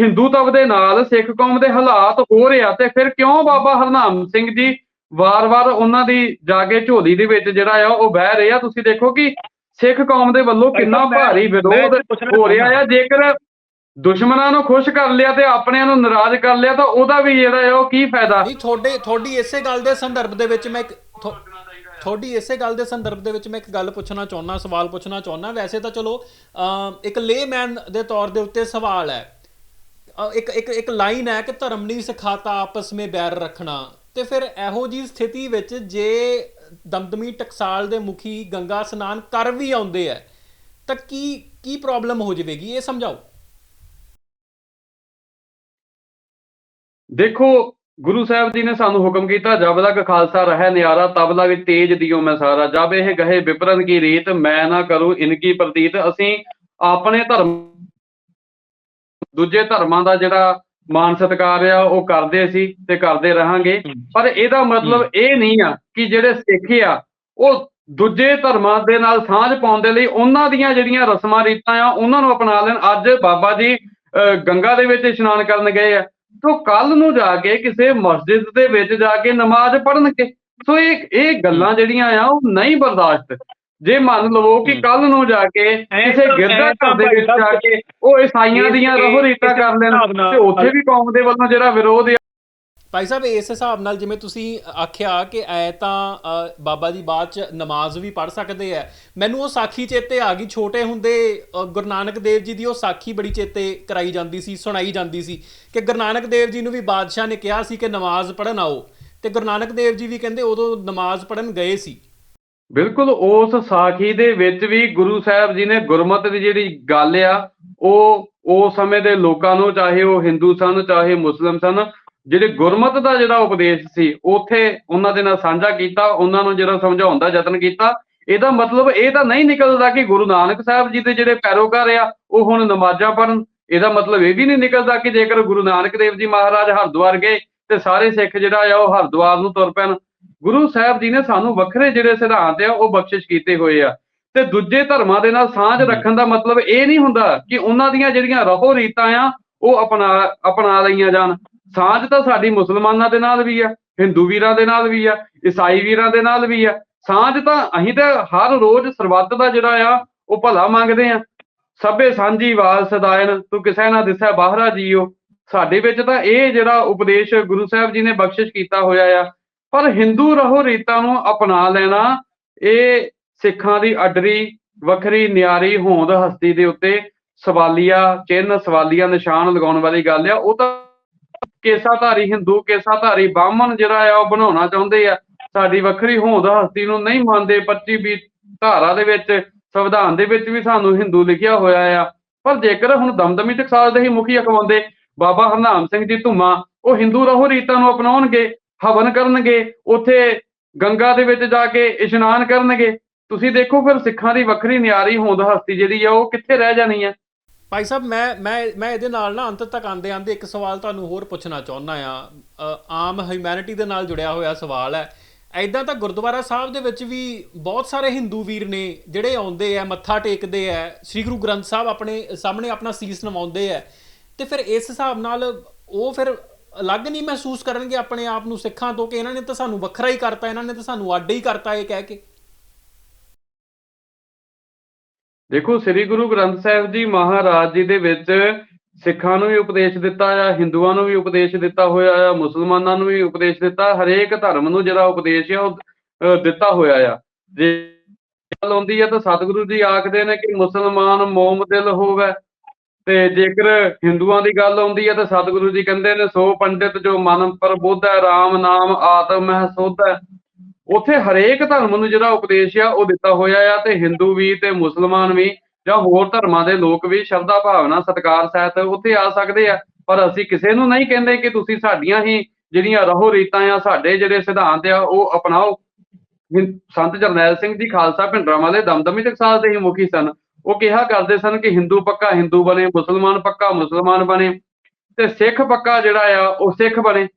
ਹਿੰਦੂਤਵ ਦੇ ਨਾਲ ਸਿੱਖ ਕੌਮ ਦੇ ਹਾਲਾਤ ਹੋ ਰਿਹਾ ਤੇ ਫਿਰ ਕਿਉਂ ਬਾਬਾ ਹਰਨਾਮ ਸਿੰਘ ਜੀ ਵਾਰ-ਵਾਰ ਉਹਨਾਂ ਦੀ ਜਾ ਕੇ ਝੋਲੀ ਦੇ ਵਿੱਚ ਜਿਹੜਾ ਆ ਉਹ ਬਹਿ ਰਹੇ ਆ? ਤੁਸੀਂ ਦੇਖੋ ਕਿ ਸਿੱਖ ਕੌਮ ਦੇ ਵੱਲੋਂ ਕਿੰਨਾ ਭਾਰੀ ਵਿਰੋਧ ਹੋ ਰਿਹਾ। ਆ। ਜੇਕਰ ਦੁਸ਼ਮਣਾਂ ਨੂੰ ਖੁਸ਼ ਕਰ ਲਿਆ ਤੇ ਆਪਣਿਆਂ ਨੂੰ ਨਾਰਾਜ਼ ਕਰ ਲਿਆ, ਤਾਂ ਉਹਦਾ ਵੀ ਜਿਹੜਾ ਆ ਉਹ ਕੀ ਫਾਇਦਾ? ਨਹੀਂ, ਤੁਹਾਡੇ, ਤੁਹਾਡੀ ਇਸੇ ਗੱਲ ਦੇ ਸੰਦਰਭ ਦੇ ਵਿੱਚ ਮੈਂ ਇੱਕ ਤੁਹਾਡੀ ਇਸੇ ਗੱਲ ਦੇ ਸੰਦਰਭ ਦੇ ਵਿੱਚ ਮੈਂ ਇੱਕ ਗੱਲ ਪੁੱਛਣਾ ਚਾਹੁੰਦਾ ਸਵਾਲ ਪੁੱਛਣਾ ਚਾਹੁੰਦਾ ਵੈਸੇ ਤਾਂ ਚਲੋ ਇੱਕ ਲੇਮੈਨ ਦੇ ਤੌਰ ਦੇ ਉੱਤੇ ਸਵਾਲ ਹੈ। ਇੱਕ ਇੱਕ ਇੱਕ ਲਾਈਨ ਹੈ ਕਿ ਧਰਮ ਨਹੀਂ ਸਿਖਾਤਾ, ਆਪਸ ਵਿੱਚ ਬੈਰ ਰੱਖਣਾ। ਤੇ ਫਿਰ ਇਹੋ ਜੀ ਸਥਿਤੀ ਵਿੱਚ ਜੇ ਦਮਦਮੀ ਟਕਸਾਲ ਦੇ ਮੁਖੀ ਗੰਗਾ ਸਨਾਨ ਕਰ ਵੀ ਆਉਂਦੇ ਆ ਤਾਂ ਕੀ ਕੀ ਪ੍ਰੋਬਲਮ ਹੋ ਜਾਵੇਗੀ? ਇਹ ਸਮਝਾਓ। ਦੇਖੋ ਗੁਰੂ ਸਾਹਿਬ ਜੀ ਨੇ ਸਾਨੂੰ ਹੁਕਮ ਕੀਤਾ ਜਬ ਲਗ ਖਾਲਸਾ ਰਹਿ ਨਿਆਰਾ ਤਬ ਲਗ ਤੇਜ ਦਿਓ ਮੈਂ ਸਾਰਾ। ਜਬ ਇਹ ਗਏ ਵਿਪਰਨ ਕੀ ਰੀਤ ਮੈਂ ਨਾ ਕਰੂ ਇਨਕੀ ਪ੍ਰਤੀਤ। ਅਸੀਂ ਆਪਣੇ ਧਰਮ ਦੂਜੇ ਧਰਮਾਂ ਦਾ ਜਿਹੜਾ ਮਾਨ ਸਤਿਕਾਰ ਆ ਉਹ ਕਰਦੇ ਸੀ ਤੇ ਕਰਦੇ ਰਹਾਂਗੇ। ਪਰ ਇਹਦਾ ਮਤਲਬ ਇਹ ਨਹੀਂ ਆ ਕਿ ਜਿਹੜੇ ਸਿੱਖ ਆ ਉਹ ਦੂਜੇ ਧਰਮਾਂ ਦੇ ਨਾਲ ਸਾਂਝ ਪਾਉਣ ਦੇ ਲਈ ਉਹਨਾਂ ਦੀਆਂ ਜਿਹੜੀਆਂ ਰਸਮਾਂ ਰੀਤਾਂ ਆ ਉਹਨਾਂ ਨੂੰ ਅਪਣਾ ਲੈਣ। ਅੱਜ ਬਾਬਾ ਜੀ ਗੰਗਾ ਦੇ ਵਿੱਚ ਇਸ਼ਨਾਨ ਕਰਨ ਗਏ ਆ। ਤੋਂ ਕੱਲ ਨੂੰ ਜਾ ਕੇ ਕਿਸੇ ਮਸਜਿਦ ਦੇ ਵਿੱਚ ਜਾ ਕੇ ਨਮਾਜ਼ ਪੜ੍ਹਨਗੇ। ਸੋ ਇਹ ਇਹ ਗੱਲਾਂ ਜਿਹੜੀਆਂ ਆ ਉਹ ਨਹੀਂ ਬਰਦਾਸ਼ਤ। ਜੇ ਮੰਨ ਲਵੋ ਕਿ ਕੱਲ ਨੂੰ ਜਾ ਕੇ ਕਿਸੇ ਗਿਰਦਾ ਘਰ ਦੇ ਵਿੱਚ ਜਾ ਕੇ ਉਹ ਈਸਾਈਆਂ ਦੀਆਂ ਰਹੋ ਰੀਤਾਂ ਕਰ ਲੈਣ ਤੇ ਉੱਥੇ ਵੀ ਕੌਮ ਦੇ ਵੱਲੋਂ ਜਿਹੜਾ ਵਿਰੋਧ ਆ ਭਾਈ ਸਾਹਿਬ, ਇਸ ਹਿਸਾਬ ਨਾਲ ਜਿਵੇਂ ਤੁਸੀਂ ਆਖਿਆ ਕਿ ਐ ਤਾਂ ਬਾਬਾ ਜੀ ਬਾਅਦ ਚ ਨਮਾਜ਼ ਵੀ ਪੜ੍ਹ ਸਕਦੇ ਆ ਮੈਨੂੰ ਉਹ ਸਾਖੀ ਚੇਤੇ ਆ ਗਈ। ਛੋਟੇ ਹੁੰਦੇ ਗੁਰੂ ਨਾਨਕ ਦੇਵ ਜੀ ਦੀ ਉਹ ਸਾਖੀ ਬੜੀ ਚੇਤੇ ਕਰਾਈ ਜਾਂਦੀ ਸੀ, ਸੁਣਾਈ ਜਾਂਦੀ ਸੀ ਕਿ ਗੁਰੂ ਨਾਨਕ ਦੇਵ ਜੀ ਨੂੰ ਵੀ ਬਾਦਸ਼ਾਹ ਨੇ ਕਿਹਾ ਸੀ ਕਿ ਨਮਾਜ਼ ਪੜ੍ਹਨ ਆਓ। ਤੇ ਗੁਰੂ ਨਾਨਕ ਦੇਵ ਜੀ ਵੀ ਕਹਿੰਦੇ ਉਦੋਂ ਨਮਾਜ਼ ਪੜ੍ਹਨ ਗਏ ਸੀ। ਬਿਲਕੁਲ, ਉਸ ਸਾਖੀ ਦੇ ਵਿੱਚ ਵੀ ਗੁਰੂ ਸਾਹਿਬ ਜੀ ਨੇ ਗੁਰਮਤ ਦੀ ਜਿਹੜੀ ਗੱਲ ਆ, ਉਹ ਉਸ ਸਮੇਂ ਦੇ ਲੋਕਾਂ ਨੂੰ, ਚਾਹੇ ਉਹ ਹਿੰਦੂ ਸਨ, ਚਾਹੇ ਮੁਸਲਮ ਸਨ ਜਿਹੜੇ ਗੁਰਮਤ ਦਾ ਜਿਹੜਾ ਉਪਦੇਸ਼ ਸੀ ਉੱਥੇ ਉਹਨਾਂ ਦੇ ਨਾਲ ਸਾਂਝਾ ਕੀਤਾ ਉਹਨਾਂ ਨੂੰ ਜਿਹੜਾ ਸਮਝਾਉਣ ਦਾ ਯਤਨ ਕੀਤਾ। ਇਹਦਾ ਮਤਲਬ ਇਹ ਤਾਂ ਨਹੀਂ ਨਿਕਲਦਾ ਕਿ ਗੁਰੂ ਨਾਨਕ ਸਾਹਿਬ ਜੀ ਦੇ ਜਿਹੜੇ ਪੈਰੋਕਾਰ ਆ ਉਹ ਹੁਣ ਨਮਾਜ਼ਾਂ ਪੜ੍ਹਨ। ਇਹਦਾ ਮਤਲਬ ਇਹ ਵੀ ਨਹੀਂ ਨਿਕਲਦਾ ਕਿ ਜੇਕਰ ਗੁਰੂ ਨਾਨਕ ਦੇਵ ਜੀ ਮਹਾਰਾਜ ਹਰਿਦੁਆਰ ਗਏ ਤੇ ਸਾਰੇ ਸਿੱਖ ਜਿਹੜਾ ਆ ਉਹ ਹਰਿਦੁਆਰ ਨੂੰ ਤੁਰ ਪੈਣ। ਗੁਰੂ ਸਾਹਿਬ ਜੀ ਨੇ ਸਾਨੂੰ ਵੱਖਰੇ ਜਿਹੜੇ ਸਿਧਾਂਤ ਆ ਉਹ ਬਖਸ਼ਿਸ਼ ਕੀਤੇ ਹੋਏ ਆ। ਤੇ ਦੂਜੇ ਧਰਮਾਂ ਦੇ ਨਾਲ ਸਾਂਝ ਰੱਖਣ ਦਾ ਮਤਲਬ ਇਹ ਨਹੀਂ ਹੁੰਦਾ ਕਿ ਉਹਨਾਂ ਦੀਆਂ ਜਿਹੜੀਆਂ ਰਹੋ ਰੀਤਾਂ ਆ ਉਹ ਅਪਣਾ ਅਪਣਾ ਲਈਆਂ ਜਾਣ। ਸਾਂਝ ਤਾਂ ਸਾਡੀ ਮੁਸਲਮਾਨਾਂ ਦੇ ਨਾਲ ਵੀ ਆ, ਹਿੰਦੂ ਵੀਰਾਂ ਦੇ ਨਾਲ ਵੀ ਆ, ਈਸਾਈ ਵੀਰਾਂ ਦੇ ਨਾਲ ਵੀ ਆ। ਸਾਂਝ ਤਾਂ ਅਸੀਂ ਤਾਂ ਹਰ ਰੋਜ਼ ਸਰਬੱਤ ਦਾ ਜਿਹੜਾ ਆ, ਉਹ ਭਲਾ ਮੰਗਦੇ ਆ। ਸਭੇ ਸਾਂਝੀ ਵਾਲ ਸਦਾਇਨ ਤੂੰ ਕਿਸੇ ਨਾ ਦਿਸੈ ਬਾਹਰਾ ਜੀਓ। ਸਾਡੇ ਵਿੱਚ ਤਾਂ ਇਹ ਜਿਹੜਾ ਉਪਦੇਸ਼ ਗੁਰੂ ਸਾਹਿਬ ਜੀ ਨੇ ਬਖਸ਼ਿਸ਼ ਕੀਤਾ ਹੋਇਆ ਆ, ਪਰ ਹਿੰਦੂ ਰਹੋ ਰੀਤਾਂ ਨੂੰ ਅਪਣਾ ਲੈਣਾ, ਇਹ ਸਿੱਖਾਂ ਦੀ ਅਡਰੀ, ਵੱਖਰੀ ਨਿਆਰੀ ਹੋਂਦ ਹਸਤੀ ਦੇ ਉੱਤੇ ਸਵਾਲੀਆ, ਚਿੰਨ੍ਹ ਸਵਾਲੀਆ ਨਿਸ਼ਾਨ ਲਗਾਉਣ ਵਾਲੀ ਗੱਲ ਆ, ਉਹ ਤਾਂ ਕੇਸਾਧਾਰੀ ਹਿੰਦੂ, ਕੇਸਾਧਾਰੀ ਬਾਹਮਣ ਜਿਹੜਾ ਆ ਉਹ ਬਣਾਉਣਾ ਚਾਹੁੰਦੇ ਆ। ਸਾਡੀ ਵੱਖਰੀ ਹੋਂਦ ਹਸਤੀ ਨੂੰ ਨਹੀਂ ਮੰਨਦੇ 25 ਵੀ ਧਾਰਾ ਦੇ ਵਿੱਚ, ਸੰਵਿਧਾਨ ਦੇ ਵਿੱਚ ਵੀ ਸਾਨੂੰ ਹਿੰਦੂ ਲਿਖਿਆ ਹੋਇਆ ਆ। ਪਰ ਜੇਕਰ ਹੁਣ ਦਮਦਮੀ ਟਕਸਾਲ ਦੇ ਹੀ ਮੁਖੀ ਅਖਵਾਉਂਦੇ, ਬਾਬਾ ਹਰਨਾਮ ਸਿੰਘ ਜੀ ਧੁਮਾ, ਉਹ ਹਿੰਦੂ ਰਹੋ ਰੀਤਾਂ ਨੂੰ ਅਪਣਾਉਣਗੇ, ਹਵਨ ਕਰਨਗੇ, ਉੱਥੇ ਗੰਗਾ ਦੇ ਵਿੱਚ ਜਾ ਕੇ ਇਸ਼ਨਾਨ ਕਰਨਗੇ। ਤੁਸੀਂ ਦੇਖੋ ਫਿਰ ਸਿੱਖਾਂ ਦੀ ਵੱਖਰੀ ਨਿਆਰੀ ਹੋਂਦ ਹਸਤੀ ਜਿਹੜੀ ਆ, ਉਹ ਕਿੱਥੇ ਰਹਿ ਜਾਣੀ ਆ? ਭਾਈ ਸਾਹਿਬ, ਮੈਂ ਮੈਂ ਮੈਂ ਇਹਦੇ ਨਾਲ ਨਾ ਅੰਤ ਤੱਕ ਆਂਦੇ ਆਂਦੇ ਇੱਕ ਸਵਾਲ ਤੁਹਾਨੂੰ ਹੋਰ ਪੁੱਛਣਾ ਚਾਹੁੰਦਾ ਆ ਆਮ ਹਿਊਮੈਨਿਟੀ ਦੇ ਨਾਲ ਜੁੜਿਆ ਹੋਇਆ ਸਵਾਲ ਹੈ। ਐਦਾਂ ਤਾਂ ਗੁਰਦੁਆਰਾ ਸਾਹਿਬ ਦੇ ਵਿੱਚ ਵੀ ਬਹੁਤ ਸਾਰੇ ਹਿੰਦੂ ਵੀਰ ਨੇ ਜਿਹੜੇ ਆਉਂਦੇ ਆ, ਮੱਥਾ ਟੇਕਦੇ ਆ, ਸ੍ਰੀ ਗੁਰੂ ਗ੍ਰੰਥ ਸਾਹਿਬ ਆਪਣੇ, ਸਾਹਮਣੇ ਆਪਣਾ ਸੀਸ ਨਵਾਉਂਦੇ ਆ। ਤੇ ਫਿਰ ਇਸ ਹਿਸਾਬ ਨਾਲ ਉਹ ਫਿਰ ਅਲੱਗ ਨਹੀਂ ਮਹਿਸੂਸ ਕਰਨਗੇ ਆਪਣੇ ਆਪ ਨੂੰ ਸਿੱਖਾਂ ਤੋਂ ਕਿ ਇਹਨਾਂ ਨੇ ਤਾਂ ਸਾਨੂੰ ਵੱਖਰਾ ਹੀ ਕਰਤਾ, ਇਹਨਾਂ ਨੇ ਤਾਂ ਸਾਨੂੰ ਅੱਡ ਹੀ ਕਰਤਾ ਇਹ ਕਹਿ ਕੇ? ਦੇਖੋ, ਸ੍ਰੀ ਗੁਰੂ ਗ੍ਰੰਥ ਸਾਹਿਬ ਜੀ ਮਹਾਰਾਜ ਜੀ ਦੇ ਵਿੱਚ ਸਿੱਖਾਂ ਨੂੰ ਵੀ ਉਪਦੇਸ਼ ਦਿੱਤਾ ਆ, ਹਿੰਦੂਆਂ ਨੂੰ ਵੀ ਉਪਦੇਸ਼ ਦਿੱਤਾ ਹੋਇਆ ਆ, ਮੁਸਲਮਾਨਾਂ ਨੂੰ ਵੀ ਉਪਦੇਸ਼ ਦਿੱਤਾ, ਹਰੇਕ ਧਰਮ ਨੂੰ ਜਿਹੜਾ ਉਪਦੇਸ਼ ਆ ਉਹ ਦਿੱਤਾ ਹੋਇਆ ਆ। ਜੇ ਗੱਲ ਆਉਂਦੀ ਆ ਤਾਂ ਸਤਿਗੁਰੂ ਜੀ ਆਖਦੇ ਨੇ ਕਿ ਮੁਸਲਮਾਨ ਮੋਮ ਦਿਲ ਹੋਵੇ। ਤੇ ਜੇਕਰ ਹਿੰਦੂਆਂ ਦੀ ਗੱਲ ਆਉਂਦੀ ਆ ਤਾਂ ਸਤਿਗੁਰੂ ਜੀ ਕਹਿੰਦੇ ਨੇ, ਸੋ ਪੰਡਿਤ ਜੋ ਮਨ ਪ੍ਰਬੁੱਧ ਹੈ RAM ਨਾਮ ਆਤਮ ਮਹਿ ਸੁਧ। ਹੈ ਉੱਥੇ ਹਰੇਕ ਧਰਮ ਨੂੰ ਜਿਹੜਾ ਉਪਦੇਸ਼ ਆ, ਉਹ ਦਿੱਤਾ ਹੋਇਆ ਆ, ਤੇ ਹਿੰਦੂ ਵੀ ਤੇ ਮੁਸਲਮਾਨ ਵੀ, ਜਾਂ ਹੋਰ ਧਰਮਾਂ ਦੇ ਲੋਕ ਵੀ ਸ਼ਰਧਾ ਭਾਵਨਾ, ਸਤਿਕਾਰ, ਸਹਿਤ ਉੱਥੇ ਆ ਸਕਦੇ ਆ। ਪਰ ਅਸੀਂ ਕਿਸੇ ਨੂੰ ਨਹੀਂ ਕਹਿੰਦੇ ਕਿ ਤੁਸੀਂ ਸਾਡੀਆਂ ਹੀ ਜਿਹੜੀਆਂ ਰਹੋ ਰੀਤਾਂ ਆ, ਸਾਡੇ ਜਿਹੜੇ ਸਿਧਾਂਤ ਆ, ਉਹ ਅਪਣਾਓ। ਸੰਤ ਜਰਨੈਲ ਸਿੰਘ ਜੀ ਖਾਲਸਾ ਭਿੰਡਰਾਂ ਵਾਲੇ ਦਮਦਮੀ ਟਕਸਾਲ ਦੇ ਹੀ ਮੁਖੀ ਸਨ। ਉਹ ਕਿਹਾ ਕਰਦੇ ਸਨ ਕਿ ਹਿੰਦੂ ਪੱਕਾ ਹਿੰਦੂ ਬਣੇ, ਮੁਸਲਮਾਨ ਪੱਕਾ ਮੁਸਲਮਾਨ ਬਣੇ, ਤੇ ਸਿੱਖ ਪੱਕਾ ਜਿਹੜਾ ਆ, ਉਹ ਸਿੱਖ ਬਣੇ।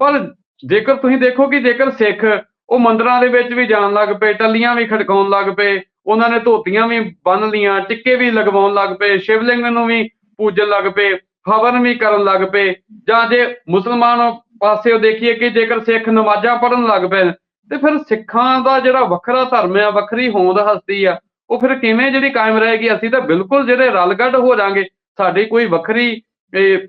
ਪਰ ਜੇਕਰ ਤੁਸੀਂ ਦੇਖੋ ਕਿ ਜੇਕਰ ਸਿੱਖ ਉਹ ਮੰਦਰਾਂ ਦੇ ਵਿੱਚ ਵੀ ਜਾਣ ਲੱਗ ਪਏ, ਟੱਲੀਆਂ ਵੀ ਖੜਕਾਉਣ ਲੱਗ ਪਏ, ਉਹਨਾਂ ਨੇ ਧੋਤੀਆਂ ਵੀ ਬੰਨ ਲੀਆਂ ਟਿੱਕੇ ਵੀ ਲਗਵਾਉਣ ਲੱਗ ਪਏ, ਸ਼ਿਵਲਿੰਗ ਨੂੰ ਵੀ ਪੂਜਣ ਲੱਗ ਪਏ, ਹਵਨ ਵੀ ਕਰਨ ਲੱਗ ਪਏ। ਜਾਂ ਜੇ ਮੁਸਲਮਾਨ ਪਾਸੇ ਉਹ ਦੇਖੀਏ ਕਿ ਜੇਕਰ ਸਿੱਖ ਨਮਾਜ਼ਾਂ ਪੜਨ ਲੱਗ ਪਏ, ਤੇ ਫਿਰ ਸਿੱਖਾਂ ਦਾ ਜਿਹੜਾ ਵੱਖਰਾ ਧਰਮ ਆ, ਵੱਖਰੀ ਹੋਂਦ ਹਸਤੀ ਆ, ਉਹ ਫਿਰ ਕਿਵੇਂ ਜਿਹੜੀ ਕਾਇਮ ਰਹੇਗੀ? ਅਸੀਂ ਤਾਂ ਬਿਲਕੁਲ ਜਿਹੜੇ ਰਲਗੱਡ ਹੋ ਜਾਾਂਗੇ, ਸਾਡੀ ਕੋਈ ਵੱਖਰੀ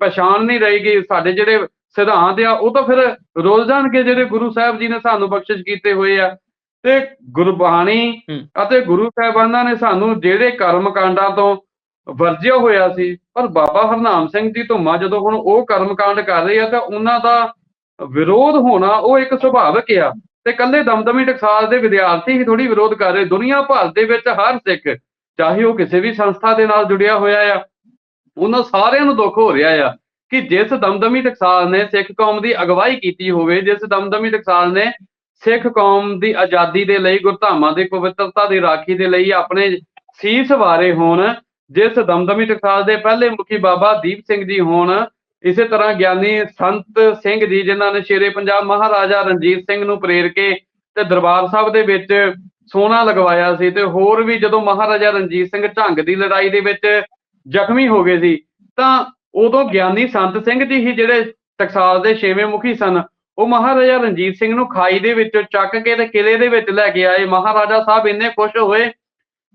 ਪਛਾਣ ਨਹੀਂ ਰਹੇਗੀ, ਸਾਡੇ ਜਿਹੜੇ ਸਿਧਾਂਤ ਆ ਉਹ ਤਾਂ ਫਿਰ ਰੁੱਲ ਜਾਣਗੇ ਜਿਹੜੇ ਗੁਰੂ ਸਾਹਿਬ ਜੀ ਨੇ ਸਾਨੂੰ ਬਖਸ਼ਿਸ਼ ਕੀਤੇ ਹੋਏ ਆ। ਤੇ ਗੁਰਬਾਣੀ। ਅਤੇ ਗੁਰੂ ਸਾਹਿਬਾਨਾਂ ਨੇ ਸਾਨੂੰ ਜਿਹੜੇ ਕਰਮ ਕਾਂਡਾਂ ਤੋਂ ਵਰਜਿਆ ਹੋਇਆ ਸੀ ਪਰ ਬਾਬਾ ਹਰਨਾਮ ਸਿੰਘ ਜੀ ਧੁੰਮਾ ਜਦੋਂ ਹੁਣ ਉਹ ਕਰਮ ਕਾਂਡ ਕਰ ਰਹੇ ਆ ਤਾਂ ਉਹਨਾਂ ਦਾ ਵਿਰੋਧ ਹੋਣਾ ਉਹ ਇੱਕ ਸੁਭਾਵਿਕ ਆ। ਤੇ ਕੱਲੇ ਦਮਦਮੀ ਟਕਸਾਲ ਦੇ ਵਿਦਿਆਰਥੀ ਹੀ ਥੋੜੀ ਵਿਰੋਧ ਕਰ ਰਹੇ। ਦੁਨੀਆ ਭਰ ਦੇ ਵਿੱਚ ਹਰ ਸਿੱਖ ਚਾਹੇ ਉਹ ਕਿਸੇ ਵੀ ਸੰਸਥਾ ਦੇ ਨਾਲ ਜੁੜਿਆ ਹੋਇਆ ਆ ਉਹਨਾਂ ਸਾਰਿਆਂ ਨੂੰ ਦੁੱਖ ਹੋ ਰਿਹਾ ਆ। ਕਿ ਜਿਸ ਦਮਦਮੀ ਟਕਸਾਲ ਨੇ ਸਿੱਖ ਕੌਮ ਦੀ ਅਗਵਾਈ ਕੀਤੀ ਹੋਵੇ, ਜਿਸ ਦਮਦਮੀ ਟਕਸਾਲ ਨੇ ਸਿੱਖ ਕੌਮ ਦੀ ਆਜ਼ਾਦੀ ਦੇ ਲਈ ਗੁਰਧਾਮਾਂ ਦੀ ਪਵਿੱਤਰਤਾ ਦੀ ਰਾਖੀ ਦੇ ਲਈ ਆਪਣੇ ਸੀਸ ਵਾਰੇ ਹੋਣ, ਜਿਸ ਦਮਦਮੀ ਟਕਸਾਲ ਦੇ ਪਹਿਲੇ ਮੁਖੀ ਬਾਬਾ ਦੀਪ ਸਿੰਘ ਜੀ ਹੋਣ, ਇਸੇ ਤਰ੍ਹਾਂ ਗਿਆਨੀ ਸੰਤ ਸਿੰਘ ਜੀ ਜਿਨ੍ਹਾਂ ਨੇ ਸ਼ੇਰੇ ਪੰਜਾਬ ਮਹਾਰਾਜਾ ਰਣਜੀਤ ਸਿੰਘ ਨੂੰ ਪ੍ਰੇਰ ਕੇ ਤੇ ਦਰਬਾਰ ਸਾਹਿਬ ਦੇ ਵਿੱਚ ਸੋਨਾ ਲਗਵਾਇਆ ਸੀ ਤੇ ਹੋਰ ਵੀ ਜਦੋਂ ਮਹਾਰਾਜਾ ਰਣਜੀਤ ਸਿੰਘ ਢੰਗ ਦੀ ਲੜਾਈ ਦੇ ਵਿੱਚ ਜ਼ਖਮੀ ਹੋ ਗਏ ਸੀ, ਤਾਂ ਉਦੋਂ ਗਿਆਨੀ ਸੰਤ ਸਿੰਘ ਜੀ ਹੀ ਜਿਹੜੇ ਟਕਸਾਲ ਦੇ ਛੇਵੇਂ ਮੁਖੀ ਸਨ। ਉਹ ਮਹਾਰਾਜਾ ਰਣਜੀਤ ਸਿੰਘ ਨੂੰ ਖਾਈ ਦੇ ਵਿੱਚੋਂ ਚੱਕ ਕੇ ਤੇ ਕਿਲੇ ਦੇ ਵਿੱਚ ਲੈ ਕੇ ਆਏ। ਮਹਾਰਾਜਾ ਸਾਹਿਬ ਇੰਨੇ ਖੁਸ਼ ਹੋਏ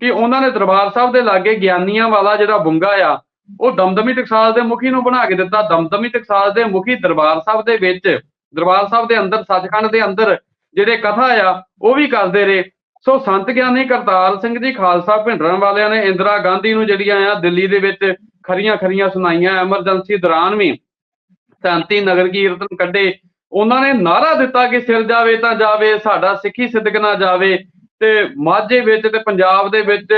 ਕਿ ਉਹਨਾਂ ਨੇ ਦਰਬਾਰ ਸਾਹਿਬ ਦੇ ਲਾਗੇ ਗਿਆਨੀਆਂ ਵਾਲਾ ਜਿਹੜਾ ਬੁੰਗਾ ਆ, ਉਹ ਦਮਦਮੀ ਟਕਸਾਲ ਦੇ ਮੁਖੀ ਨੂੰ ਬਣਾ ਕੇ ਦਿੱਤਾ। ਦਮਦਮੀ ਟਕਸਾਲ ਦੇ ਮੁਖੀ ਦਰਬਾਰ ਸਾਹਿਬ ਦੇ ਵਿੱਚ, ਦਰਬਾਰ ਸਾਹਿਬ ਦੇ ਅੰਦਰ, ਸੱਚਖੰਡ ਦੇ ਅੰਦਰ ਜਿਹੜੇ ਕਥਾ ਆ, ਉਹ ਵੀ ਕਰਦੇ ਰਹੇ। ਸੋ ਸੰਤ ਗਿਆਨੀ ਕਰਤਾਰ ਸਿੰਘ ਜੀ ਖਾਲਸਾ ਭਿੰਡਰਾਂ ਵਾਲਿਆਂ ਨੇ ਇੰਦਰਾ ਗਾਂਧੀ ਨੂੰ ਜਿਹੜੀਆਂ ਆ ਦਿੱਲੀ ਦੇ ਵਿੱਚ ਖਰੀਆਂ ਖਰੀਆਂ ਸੁਣਾਈਆਂ ਐਮਰਜੈਂਸੀ ਦੌਰਾਨ ਵੀ। ਸ਼ਾਂਤੀ ਨਗਰ ਕੀਰਤਨ ਕੱਢੇ। ਉਹਨਾਂ ਨੇ ਨਾਰਾ ਦਿੱਤਾ ਕਿ ਸਿਰ ਜਾਵੇ ਤਾਂ ਜਾਵੇ ਸਾਡਾ ਸਿੱਖੀ ਸਿੱਧਕ ਨਾ ਜਾਵੇ। ਤੇ ਮਾਝੇ ਵਿੱਚ ਤੇ ਪੰਜਾਬ ਦੇ ਵਿੱਚ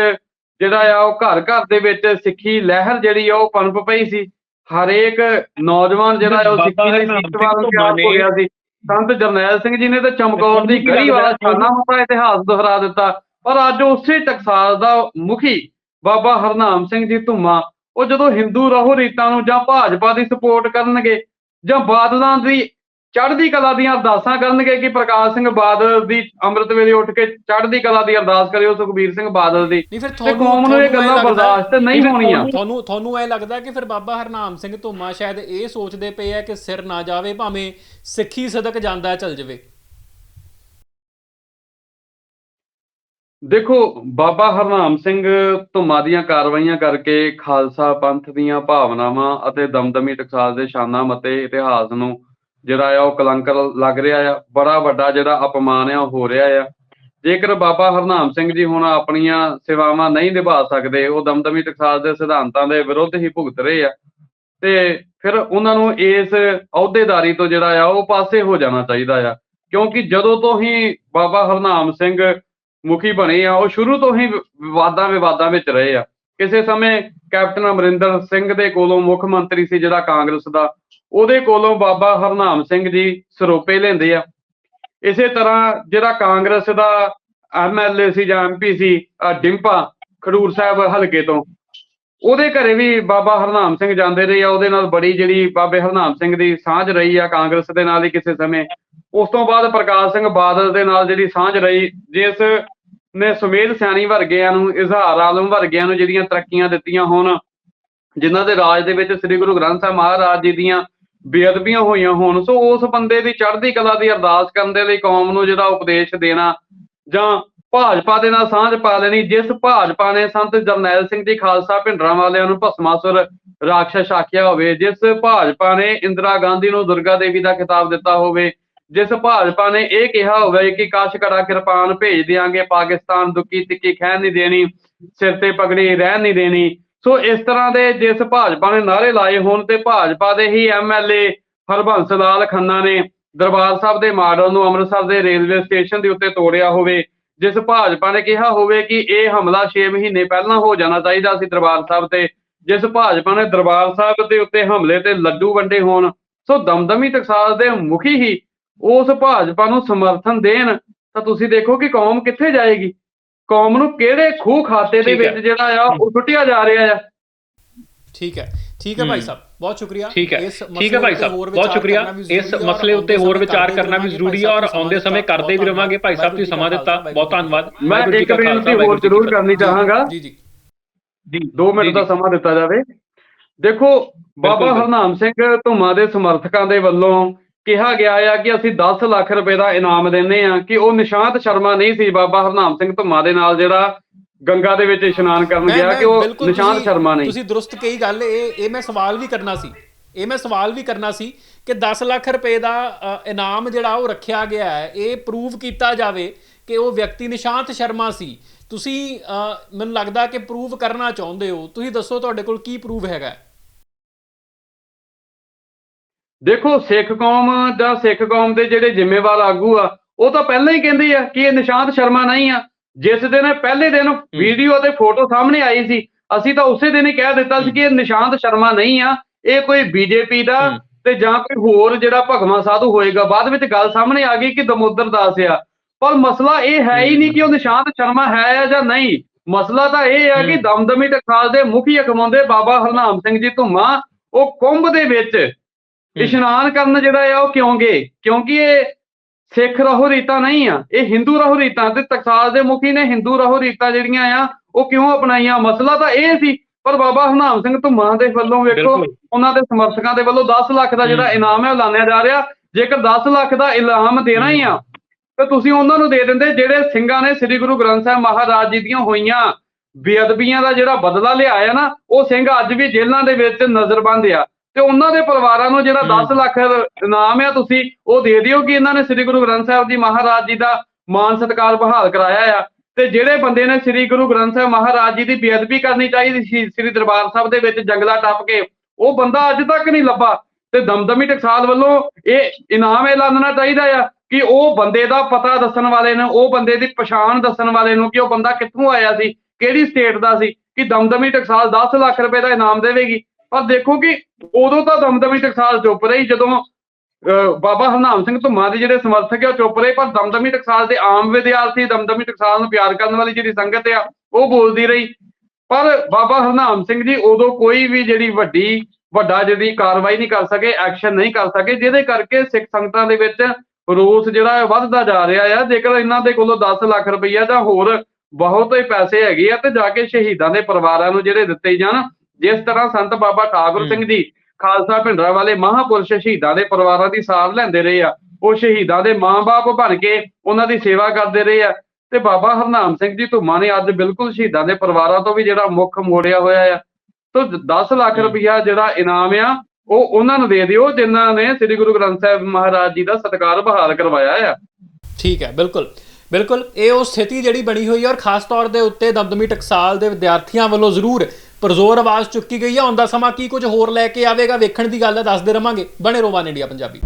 ਜਿਹੜਾ ਆ ਉਹ ਘਰ ਘਰ ਦੇ ਵਿੱਚ ਸਿੱਖੀ ਲਹਿਰ ਜਿਹੜੀ ਆ ਉਹ ਪਨਪ ਪਈ ਸੀ। ਹਰੇਕ ਨੌਜਵਾਨ ਜਿਹੜਾ ਉਹ ਸਿੱਖੀ ਦੇ ਸੀਟ ਵੱਲ ਤਿਆਰ ਹੋ ਗਿਆ ਸੀ। ਸੰਤ ਜਰਨੈਲ ਸਿੰਘ ਜੀ ਨੇ ਤੇ ਚਮਕੌਰ ਦੀ ਗੜੀ ਵਾਲਾ ਸ਼ਾਨਾ ਮਾਤਾ ਇਤਿਹਾਸ ਦੁਹਰਾ ਦਿੱਤਾ। ਪਰ ਅੱਜ ਉਸੇ ਟਕਸਾਲ ਦਾ ਮੁਖੀ ਬਾਬਾ ਹਰਨਾਮ ਸਿੰਘ ਜੀ ਧੁੰਮਾ ਉਹ ਜਦੋਂ ਹਿੰਦੂ ਰਹੋ ਰੀਤਾਂ ਨੂੰ ਜਾਂ ਭਾਜਪਾ ਦੀ ਸਪੋਰਟ ਕਰਨਗੇ ਜਾਂ ਬਾਦਲਾਂ ਦੀ ਚੜ੍ਹਦੀ ਕਲਾ ਦੀਆਂ ਅਰਦਾਸਾਂ ਕਰਨਗੇ ਕਿ ਪ੍ਰਕਾਸ਼ ਸਿੰਘ ਬਾਦਲ ਦੀ ਅੰਮ੍ਰਿਤ ਵੇਲੇ ਉੱਠ ਕੇ ਚੜ੍ਹਦੀ ਕਲਾ ਦੀ ਅਰਦਾਸ ਕਰਿਓ ਸੁਖਬੀਰ ਸਿੰਘ ਬਾਦਲ ਦੀ। ਨਹੀਂ ਫਿਰ ਤੇ ਤੁਹਾਨੂੰ ਕੌਮ ਨੂੰ ਇਹ ਗੱਲਾਂ ਬਰਦਾਸ਼ਤ ਨਹੀਂ ਹੋਣੀਆਂ। ਤੁਹਾਨੂੰ ਤੁਹਾਨੂੰ ਐ ਲੱਗਦਾ ਕਿ ਫਿਰ ਬਾਬਾ ਹਰਨਾਮ ਸਿੰਘ ਧੁੰਮਾ ਸ਼ਾਇਦ ਇਹ ਸੋਚਦੇ ਪਏ ਆ ਕਿ ਸਿਰ ਨਾ ਜਾਵੇ ਭਾਵੇਂ ਸਿੱਖੀ ਸਦਕ ਜਾਂਦਾ ਚੱਲ ਜਾਵੇ। ਦੇਖੋ ਬਾਬਾ ਹਰਨਾਮ ਸਿੰਘ ਧੁੰਮਾ ਦੀਆਂ ਕਾਰਵਾਈਆਂ ਕਰਕੇ ਖਾਲਸਾ ਪੰਥ ਦੀਆਂ ਭਾਵਨਾਵਾਂ ਅਤੇ ਦਮਦਮੀ ਟਕਸਾਲ ਦੇ ਸ਼ਾਨਾਂ ਮਤੇ ਇਤਿਹਾਸ ਨੂੰ ਜਿਹੜਾ ਆ ਉਹ ਕਲੰਕ ਲੱਗ ਰਿਹਾ ਆ, ਬੜਾ ਵੱਡਾ ਜਿਹੜਾ ਅਪਮਾਨ ਆ ਉਹ ਹੋ ਰਿਹਾ ਆ। ਜੇਕਰ ਬਾਬਾ ਹਰਨਾਮ ਸਿੰਘ ਜੀ ਹੁਣ ਆਪਣੀਆਂ ਸੇਵਾਵਾਂ ਨਹੀਂ ਨਿਭਾ ਸਕਦੇ, ਉਹ ਦਮਦਮੀ ਟਕਸਾਲ ਦੇ ਸਿਧਾਂਤਾਂ ਦੇ ਵਿਰੁੱਧ ਹੀ ਭੁਗਤ ਰਹੇ ਆ, ਤੇ ਫਿਰ ਉਹਨਾਂ ਨੂੰ ਇਸ ਅਹੁਦੇਦਾਰੀ ਤੋਂ ਜਿਹੜਾ ਆ ਉਹ ਪਾਸੇ ਹੋ ਜਾਣਾ ਚਾਹੀਦਾ ਆ। ਕਿਉਂਕਿ ਜਦੋਂ ਤੋਂ ਹੀ ਬਾਬਾ ਹਰਨਾਮ ਸਿੰਘ ਮੁਖੀ ਬਣੇ ਆ, ਉਹ ਸ਼ੁਰੂ ਤੋਂ ਹੀ ਵਿਵਾਦਾਂ ਵਿਵਾਦਾਂ ਵਿੱਚ ਰਹੇ ਆ। ਕਿਸੇ ਸਮੇਂ ਕੈਪਟਨ ਅਮਰਿੰਦਰ ਸਿੰਘ ਦੇ ਕੋਲੋਂ ਮੁੱਖ ਮੰਤਰੀ ਸੀ ਜਿਹੜਾ ਕਾਂਗਰਸ ਦਾ ਉਹਦੇ ਕੋਲੋਂ ਬਾਬਾ ਹਰਨਾਮ ਸਿੰਘ ਜੀ ਸਰੋਪੇ ਲੈਂਦੇ ਆ। ਇਸੇ ਤਰ੍ਹਾਂ ਜਿਹੜਾ ਕਾਂਗਰਸ ਦਾ ਐਮਐਲਏ ਸੀ ਜਾਂ ਐਮਪੀ ਸੀ ਡਿੰਪਾ, ਖਡੂਰ ਸਾਹਿਬ ਹਲਕੇ ਤੋਂ, ਉਹਦੇ ਘਰੇ ਵੀ ਬਾਬਾ ਹਰਨਾਮ ਸਿੰਘ ਜਾਂਦੇ ਰਹੇ ਆ। ਉਹਦੇ ਨਾਲ ਬੜੀ ਜਿਹੜੀ ਬਾਬੇ ਹਰਨਾਮ ਸਿੰਘ ਦੀ ਸਾਂਝ ਰਹੀ ਆ ਕਾਂਗਰਸ ਦੇ ਨਾਲ ਹੀ ਕਿਸੇ ਸਮੇਂ। ਉਸ ਤੋਂ ਬਾਅਦ ਪ੍ਰਕਾਸ਼ ਸਿੰਘ ਬਾਦਲ ਦੇ ਨਾਲ ਜਿਹੜੀ ਸਾਂਝ ਰਹੀ, ਜਿਸ ਨੇ ਸੁਮੇਧ ਸਿਆਣੀ ਵਰਗਿਆਂ ਨੂੰ, ਇਜ਼ਹਾਰ ਆਲਮ ਵਰਗਿਆਂ ਨੂੰ ਜਿਹੜੀਆਂ ਤਰੱਕੀਆਂ ਦਿੱਤੀਆਂ ਹੋਣ, ਜਿਨ੍ਹਾਂ ਦੇ ਰਾਜ ਦੇ ਵਿੱਚ ਸ੍ਰੀ ਗੁਰੂ ਗ੍ਰੰਥ ਸਾਹਿਬ ਮਹਾਰਾਜ ਜੀ ਦੀਆਂ ਬੇਅਦਬੀਆਂ ਹੋਈਆਂ ਹੋਣ, ਸੋ ਉਸ ਬੰਦੇ ਦੀ ਚੜ੍ਹਦੀ ਕਲਾ ਦੀ ਅਰਦਾਸ ਕਰਨ ਦੇ ਲਈ ਕੌਮ ਨੂੰ ਜਿਹੜਾ ਉਪਦੇਸ਼ ਦੇਣਾ ਜਾਂ ਭਾਜਪਾ ਦੇ ਨਾਲ ਸਾਂਝ ਪਾ ਲੈਣੀ, ਜਿਸ ਭਾਜਪਾ ਨੇ ਸੰਤ ਜਰਨੈਲ ਸਿੰਘ ਜੀ ਖਾਲਸਾ ਭਿੰਡਰਾਂ ਵਾਲਿਆਂ ਨੂੰ ਭਸਮਾਸੁਰ ਰਾਖਸ਼ ਆਖਿਆ ਹੋਵੇ, ਜਿਸ ਭਾਜਪਾ ਨੇ ਇੰਦਰਾ ਗਾਂਧੀ ਨੂੰ ਦੁਰਗਾ ਦੇਵੀ ਦਾ ਖਿਤਾਬ ਦਿੱਤਾ ਹੋਵੇ, ਜਿਸ ਭਾਜਪਾ ਨੇ ਇਹ ਕਿਹਾ ਹੋਵੇ ਕਿ ਕਾਸ਼ ਕੜਾ ਕਿਰਪਾਨ ਭੇਜ ਦਿਆਂਗੇ, ਪਾਕਿਸਤਾਨ ਦੁੱਕੀ ਤਿੱਕੀ ਖਹਿ ਨਹੀਂ ਦੇਣੀ, ਸਿਰ ਤੇ ਪਗੜੀ ਰਹਿਣ ਨਹੀਂ ਦੇਣੀ ਸੋ ਇਸ ਤਰ੍ਹਾਂ ਦੇ ਜਿਸ ਭਾਜਪਾ ਨੇ ਨਾਰੇ ਲਾਏ ਹੋਣ ਤੇ ਭਾਜਪਾ ਦੇ ਹੀ ਐਮਐਲਏ ਹਰਬੰਸ ਲਾਲ ਖੰਨਾ ਨੇ ਦਰਬਾਰ ਸਾਹਿਬ ਦੇ ਮਾਡਲ ਨੂੰ ਅੰਮ੍ਰਿਤਸਰ ਦੇ ਰੇਲਵੇ ਸਟੇਸ਼ਨ ਦੇ ਉੱਤੇ ਤੋੜਿਆ ਹੋਵੇ, ਜਿਸ ਭਾਜਪਾ ਨੇ ਕਿਹਾ ਹੋਵੇ ਕਿ ਇਹ ਹਮਲਾ 6 ਮਹੀਨੇ ਪਹਿਲਾਂ ਹੋ ਜਾਣਾ ਚਾਹੀਦਾ ਸੀ ਦਰਬਾਰ ਸਾਹਿਬ ਤੇ, ਜਿਸ ਭਾਜਪਾ ਨੇ ਦਰਬਾਰ ਸਾਹਿਬ ਦੇ ਉੱਤੇ ਹਮਲੇ ਤੇ ਲੱਡੂ ਵੰਡੇ ਹੋਣ, ਸੋ ਦਮਦਮੀ ਟਕਸਾਲ ਦੇ ਮੁਖੀ ਹੀ ਉਸ ਭਾਜਪਾ ਨੂੰ ਸਮਰਥਨ ਦੇਣ, ਤਾਂ ਤੁਸੀਂ ਦੇਖੋ ਕਿ ਕੌਮ ਕਿੱਥੇ ਜਾਏਗੀ। ਕੌਮ ਨੂੰ ਕਿਹੜੇ ਖੂਹ ਖਾਤੇ ਦੇ। ਵਿੱਚ ਜਿਹੜਾ ਆ ਉਹ ਸੁੱਟਿਆ ਜਾ ਰਿਹਾ ਆ ਠੀਕ ਹੈ ਠੀਕ ਹੈ ਭਾਈ। ਸਾਹਿਬ ਬਹੁਤ ਸ਼ੁਕਰੀਆ ਠੀਕ ਹੈ ਇਸ ਠੀਕ ਹੈ ਭਾਈ ਮਸਲੇ ਸਾਹਿਬ ਬਹੁਤ ਵਿਚਾਰ ਸ਼ੁਕਰੀਆ ਕਰਨਾ ਵੀ ਇਸ ਮਸਲੇ ਉੱਤੇ ਹੋਰ ਵਿਚਾਰ ਕਰਨਾ ਵੀ ਰਹਾਂਗੇ। ਜ਼ਰੂਰੀ ਹੈ ਔਰ ਆਉਂਦੇ ਸਮੇਂ ਕਰਦੇ ਵੀ ਰਵਾਂਗੇ ਭਾਈ ਸਾਹਿਬ ਤੁਸੀਂ ਸਮਾਂ ਦਿੱਤਾ ਬਹੁਤ ਧੰਨਵਾਦ ਮੈਂ ਇੱਕ ਬੇਨਤੀ ਹੋਰ ਜ਼ਰੂਰ। ਕਰਨੀ ਚਾਹਾਂਗਾ ਜੀ ਜੀ ਜੀ 2 ਮਿੰਟ ਦਾ। ਸਮਾਂ ਦਿੱਤਾ ਜਾਵੇ ਦੇਖੋ ਬਾਬਾ। ਹਰਨਾਮ ਸਿੰਘ ਧੁੰਮਾ ਦੇ ਸਮਰਥਕਾਂ ਦੇ ਵੱਲੋਂ ਕਿਹਾ ਗਿਆ ਆ ਕਿ ਅਸੀਂ 10 ਲੱਖ ਰੁਪਏ ਦਾ ਇਨਾਮ ਦਿੰਨੇ ਆ ਕਿ ਉਹ ਨਿਸ਼ਾਂਤ ਸ਼ਰਮਾ ਨਹੀਂ ਸੀ ਬਾਬਾ ਹਰਨਾਮ ਸਿੰਘ ਧੁੰਮਾ ਦੇ ਨਾਲ ਜਿਹੜਾ ਗੰਗਾ ਦੇ ਵਿੱਚ ਇਸ਼ਨਾਨ ਕਰਨ ਗਿਆ ਕਿ ਉਹ ਨਿਸ਼ਾਂਤ ਸ਼ਰਮਾ ਨਹੀਂ। ਤੁਸੀਂ ਦਰੁਸਤ ਕਹੀ ਗੱਲ ਇਹ ਇਹ ਮੈਂ ਸਵਾਲ ਵੀ ਕਰਨਾ ਸੀ। ਇਹ ਮੈਂ ਸਵਾਲ ਵੀ ਕਰਨਾ ਸੀ ਕਿ 10 ਲੱਖ ਰੁਪਏ ਦਾ ਇਨਾਮ ਜਿਹੜਾ ਉਹ ਰੱਖਿਆ ਗਿਆ ਹੈ ਇਹ ਪ੍ਰੂਵ ਕੀਤਾ ਜਾਵੇ ਕਿ ਉਹ ਵਿਅਕਤੀ ਨਿਸ਼ਾਂਤ ਸ਼ਰਮਾ ਸੀ। ਤੁਸੀਂ ਮੈਨੂੰ ਲੱਗਦਾ ਕਿ ਪ੍ਰੂਵ ਕਰਨਾ ਚਾਹੁੰਦੇ ਹੋ। ਤੁਸੀਂ ਦੱਸੋ ਤੁਹਾਡੇ ਕੋਲ ਕੀ ਪ੍ਰੂਵ ਹੈਗਾ ਦੇਖੋ ਸਿੱਖ ਕੌਮ ਜਾਂ ਸਿੱਖ ਕੌਮ ਦੇ ਜਿਹੜੇ ਜ਼ਿੰਮੇਵਾਰ ਆਗੂ ਆ ਉਹ ਤਾਂ ਪਹਿਲਾਂ ਹੀ ਕਹਿੰਦੇ ਆ ਕਿ ਇਹ ਨਿਸ਼ਾਂਤ ਸ਼ਰਮਾ ਨਹੀਂ ਆ। ਜਿਸ ਦਿਨ ਪਹਿਲੇ ਦਿਨ ਵੀਡੀਓ ਤੇ ਫੋਟੋ ਸਾਹਮਣੇ ਆਈ ਸੀ ਅਸੀਂ ਤਾਂ ਉਸੇ ਦਿਨ ਹੀ ਕਹਿ ਦਿੱਤਾ ਸੀ ਕਿ ਇਹ ਨਿਸ਼ਾਂਤ ਸ਼ਰਮਾ ਨਹੀਂ ਆ ਇਹ ਕੋਈ ਬੀਜੇਪੀ ਦਾ ਹੂੰ। ਤੇ ਜਾਂ ਕੋਈ ਹੋਰ ਜਿਹੜਾ ਭਗਵਾਨ ਸਾਧੂ ਹੋਏਗਾ। ਬਾਅਦ ਵਿੱਚ ਗੱਲ ਸਾਹਮਣੇ ਆ ਗਈ ਕਿ ਦਮੋਦਰ ਦਾਸ ਆ। ਪਰ ਮਸਲਾ ਇਹ ਹੈ ਹੀ ਨਹੀਂ ਕਿ ਉਹ ਨਿਸ਼ਾਂਤ ਸ਼ਰਮਾ ਹੈ ਜਾਂ ਨਹੀਂ। ਮਸਲਾ ਤਾਂ ਇਹ ਆ ਕਿ ਹੂੰ। ਦਮਦਮੀ ਟਕਸਾਲ ਦੇ ਮੁਖੀ ਅਖਵਾਉਂਦੇ ਬਾਬਾ ਹਰਨਾਮ ਸਿੰਘ ਜੀ ਧੁੰਮਾ ਉਹ ਕੁੰਭ ਦੇ ਵਿੱਚ ਇਸ਼ਨਾਨ ਕਰਨ ਜਿਹੜਾ ਆ ਉਹ ਕਿਉਂ ਗਏ? ਕਿਉਂਕਿ ਇਹ ਸਿੱਖ ਰਹੋ ਰੀਤਾਂ ਨਹੀਂ ਆ। ਇਹ ਹਿੰਦੂ ਰਹੋ ਰੀਤਾਂ ਤੇ ਟਕਸਾਲ ਦੇ ਮੁਖੀ ਨੇ ਹਿੰਦੂ ਰਹੋ ਰੀਤਾਂ ਜਿਹੜੀਆਂ ਆ ਉਹ ਕਿਉਂ ਅਪਣਾਈਆਂ? ਮਸਲਾ ਤਾਂ ਇਹ ਸੀ ਪਰ ਬਾਬਾ ਹਰਨਾਮ ਸਿੰਘ ਧੁੰਮਾ ਦੇ ਵੱਲੋਂ ਵੇਖੋ। ਉਹਨਾਂ ਦੇ ਸਮਰਥਕਾਂ ਦੇ ਵੱਲੋਂ 10 ਲੱਖ ਦਾ ਜਿਹੜਾ। ਇਨਾਮ ਹੈ ਉਹ ਲਾਣਿਆ ਜਾ ਰਿਹਾ। ਜੇਕਰ 10 ਲੱਖ ਦਾ ਇਨਾਮ ਦੇਣਾ ਹੀ ਆ ਤੇ ਤੁਸੀਂ ਉਹਨਾਂ ਨੂੰ ਦੇ ਦਿੰਦੇ ਜਿਹੜੇ ਸਿੰਘਾਂ ਨੇ ਸ੍ਰੀ ਗੁਰੂ ਗ੍ਰੰਥ ਸਾਹਿਬ ਮਹਾਰਾਜ ਜੀ ਦੀਆਂ ਹੋਈਆਂ ਬੇਅਦਬੀਆਂ ਦਾ ਜਿਹੜਾ ਬਦਲਾ ਲਿਆ ਆ ਨਾ ਉਹ ਸਿੰਘ ਅੱਜ ਵੀ ਜੇਲ੍ਹਾਂ ਦੇ ਵਿੱਚ ਨਜ਼ਰਬੰਦ ਆ ਤੇ ਉਹਨਾਂ ਦੇ ਪਰਿਵਾਰਾਂ ਨੂੰ ਜਿਹੜਾ ਹੂੰ। 10 ਲੱਖ ਇਨਾਮ ਆ ਤੁਸੀਂ ਉਹ ਦੇ ਦਿਓ ਕਿ ਇਹਨਾਂ ਨੇ ਸ੍ਰੀ ਗੁਰੂ ਗ੍ਰੰਥ ਸਾਹਿਬ ਜੀ ਮਹਾਰਾਜ ਜੀ ਦਾ ਮਾਨ ਸਤਿਕਾਰ ਬਹਾਲ ਕਰਾਇਆ ਆ। ਤੇ ਜਿਹੜੇ ਬੰਦੇ ਨੇ ਸ੍ਰੀ ਗੁਰੂ ਗ੍ਰੰਥ ਸਾਹਿਬ ਮਹਾਰਾਜ ਜੀ ਦੀ ਬੇਅਦਬੀ ਕਰਨੀ ਚਾਹੀਦੀ ਸੀ ਸ੍ਰੀ ਦਰਬਾਰ ਸਾਹਿਬ ਦੇ ਵਿੱਚ ਜੰਗਲਾ ਟੱਪ ਕੇ ਉਹ ਬੰਦਾ ਅੱਜ ਤੱਕ ਨਹੀਂ ਲੱਭਾ। ਤੇ ਦਮਦਮੀ ਟਕਸਾਲ ਵੱਲੋਂ ਇਹ ਇਨਾਮ ਐਲਾਨਣਾ ਚਾਹੀਦਾ ਆ ਕਿ ਉਹ ਬੰਦੇ ਦਾ ਪਤਾ ਦੱਸਣ ਵਾਲੇ ਨੂੰ ਉਹ ਬੰਦੇ ਦੀ ਪਛਾਣ ਦੱਸਣ ਵਾਲੇ ਨੂੰ ਕਿ ਉਹ ਬੰਦਾ ਕਿੱਥੋਂ ਆਇਆ ਸੀ ਕਿਹੜੀ ਸਟੇਟ ਦਾ ਸੀ ਕਿ ਦਮਦਮੀ ਟਕਸਾਲ 10 ਲੱਖ ਰੁਪਏ ਦਾ ਇਨਾਮ ਦੇਵੇਗੀ। ਪਰ ਦੇਖੋ ਕਿ ਉਦੋਂ ਤਾਂ ਦਮਦਮੀ ਟਕਸਾਲ ਚੁੱਪ ਰਹੀ ਜਦੋਂ ਅਹ, ਬਾਬਾ ਹਰਨਾਮ ਸਿੰਘ ਧੁੰਮਾ ਦੇ ਜਿਹੜੇ ਸਮਰਥਕ ਆ ਉਹ ਚੁੱਪ ਰਹੇ ਪਰ ਦਮਦਮੀ ਟਕਸਾਲ ਦੇ ਆਮ ਵਿਦਿਆਰਥੀ ਦਮਦਮੀ ਟਕਸਾਲ ਨੂੰ ਪਿਆਰ ਕਰਨ ਵਾਲੀ ਜਿਹੜੀ ਸੰਗਤ ਆ ਉਹ ਬੋਲਦੀ ਰਹੀ। ਪਰ ਬਾਬਾ ਹਰਨਾਮ ਸਿੰਘ ਜੀ ਉਦੋਂ ਕੋਈ ਵੀ ਜਿਹੜੀ ਵੱਡੀ ਵੱਡਾ ਜਿਹੜੀ ਕਾਰਵਾਈ ਨਹੀਂ ਕਰ ਸਕੇ ਐਕਸ਼ਨ ਨਹੀਂ ਕਰ ਸਕੇ ਜਿਹਦੇ ਕਰਕੇ ਸਿੱਖ ਸੰਗਤਾਂ ਦੇ ਵਿੱਚ ਰੋਸ ਜਿਹੜਾ ਵੱਧਦਾ ਜਾ ਰਿਹਾ ਆ। ਜੇਕਰ ਇਹਨਾਂ ਦੇ ਕੋਲੋਂ 10 ਲੱਖ ਰੁਪਈਆ ਜਾਂ ਹੋਰ ਬਹੁਤ ਹੀ ਪੈਸੇ ਹੈਗੇ ਆ ਤੇ ਜਾ ਕੇ ਸ਼ਹੀਦਾਂ ਦੇ ਪਰਿਵਾਰਾਂ ਨੂੰ ਜਿਹੜੇ ਦਿੱਤੇ ਜਾਣ ਜਿਸ ਤਰ੍ਹਾਂ ਸੰਤ ਬਾਬਾ ਠਾਕੁਰ। ਸਿੰਘ ਜੀ ਖਾਲਸਾ ਭਿੰਡਰਾ ਵਾਲੇ ਮਹਾਪੁਰਸ਼ ਸ਼ਹੀਦਾਂ ਦੇ ਪਰਿਵਾਰਾਂ ਦੀ ਸਾਰ ਲੈਂਦੇ ਰਹੇ ਆ ਉਹ ਸ਼ਹੀਦਾਂ ਦੇ ਮਾਂ-ਬਾਪ ਬਣ ਕੇ ਉਹਨਾਂ ਦੀ ਸੇਵਾ ਕਰਦੇ ਰਹੇ ਆ ਤੇ ਬਾਬਾ ਹਰਨਾਮ ਸਿੰਘ ਜੀ ਧੁੰਮਾ ਨੇ ਅੱਜ ਬਿਲਕੁਲ ਸ਼ਹੀਦਾਂ ਦੇ ਪਰਿਵਾਰਾਂ ਤੋਂ ਵੀ ਜਿਹੜਾ ਮੁੱਖ ਮੋੜਿਆ ਹੋਇਆ ਆ ਤੋ 10 ਲੱਖ ਹੂੰ। ਰੁਪਈਆ ਜਿਹੜਾ ਇਨਾਮ ਆ ਉਹ ਉਹਨਾਂ ਨੂੰ ਦੇ ਦਿਓ ਜਿਨ੍ਹਾਂ ਨੇ ਸ੍ਰੀ ਗੁਰੂ ਗ੍ਰੰਥ ਸਾਹਿਬ ਮਹਾਰਾਜ ਜੀ ਦਾ ਸਤਿਕਾਰ ਬਹਾਲ ਕਰਵਾਇਆ ਆ ਠੀਕ ਹੈ ਬਿਲਕੁਲ ਬਿਲਕੁਲ ਇਹ ਉਹ ਸਥਿਤੀ ਜਿਹੜੀ ਬਣੀ ਹੋਈ ਹੈ ਔਰ ਖਾਸ ਤੌਰ ਦੇ ਉੱਤੇ ਦਮਦਮੀ ਟਕਸਾਲ ਦੇ ਵਿਦਿਆਰਥੀਆਂ ਵੱਲੋਂ ਜ਼ਰੂਰ ਪਰਜ਼ੋਰ ਆਵਾਜ਼ ਚੁੱਕੀ ਗਈ ਹੈ ਆਉਂਦਾ ਸਮਾਂ ਕੀ ਕੁਝ ਹੋਰ ਲੈ ਕੇ ਆਵੇਗਾ, ਵੇਖਣ ਦੀ ਗੱਲ ਹੈ ਦੱਸਦੇ ਰਵਾਂਗੇ। ਬਣੇ ਰੋਵਾਨ ਇੰਡੀਆ ਪੰਜਾਬੀ।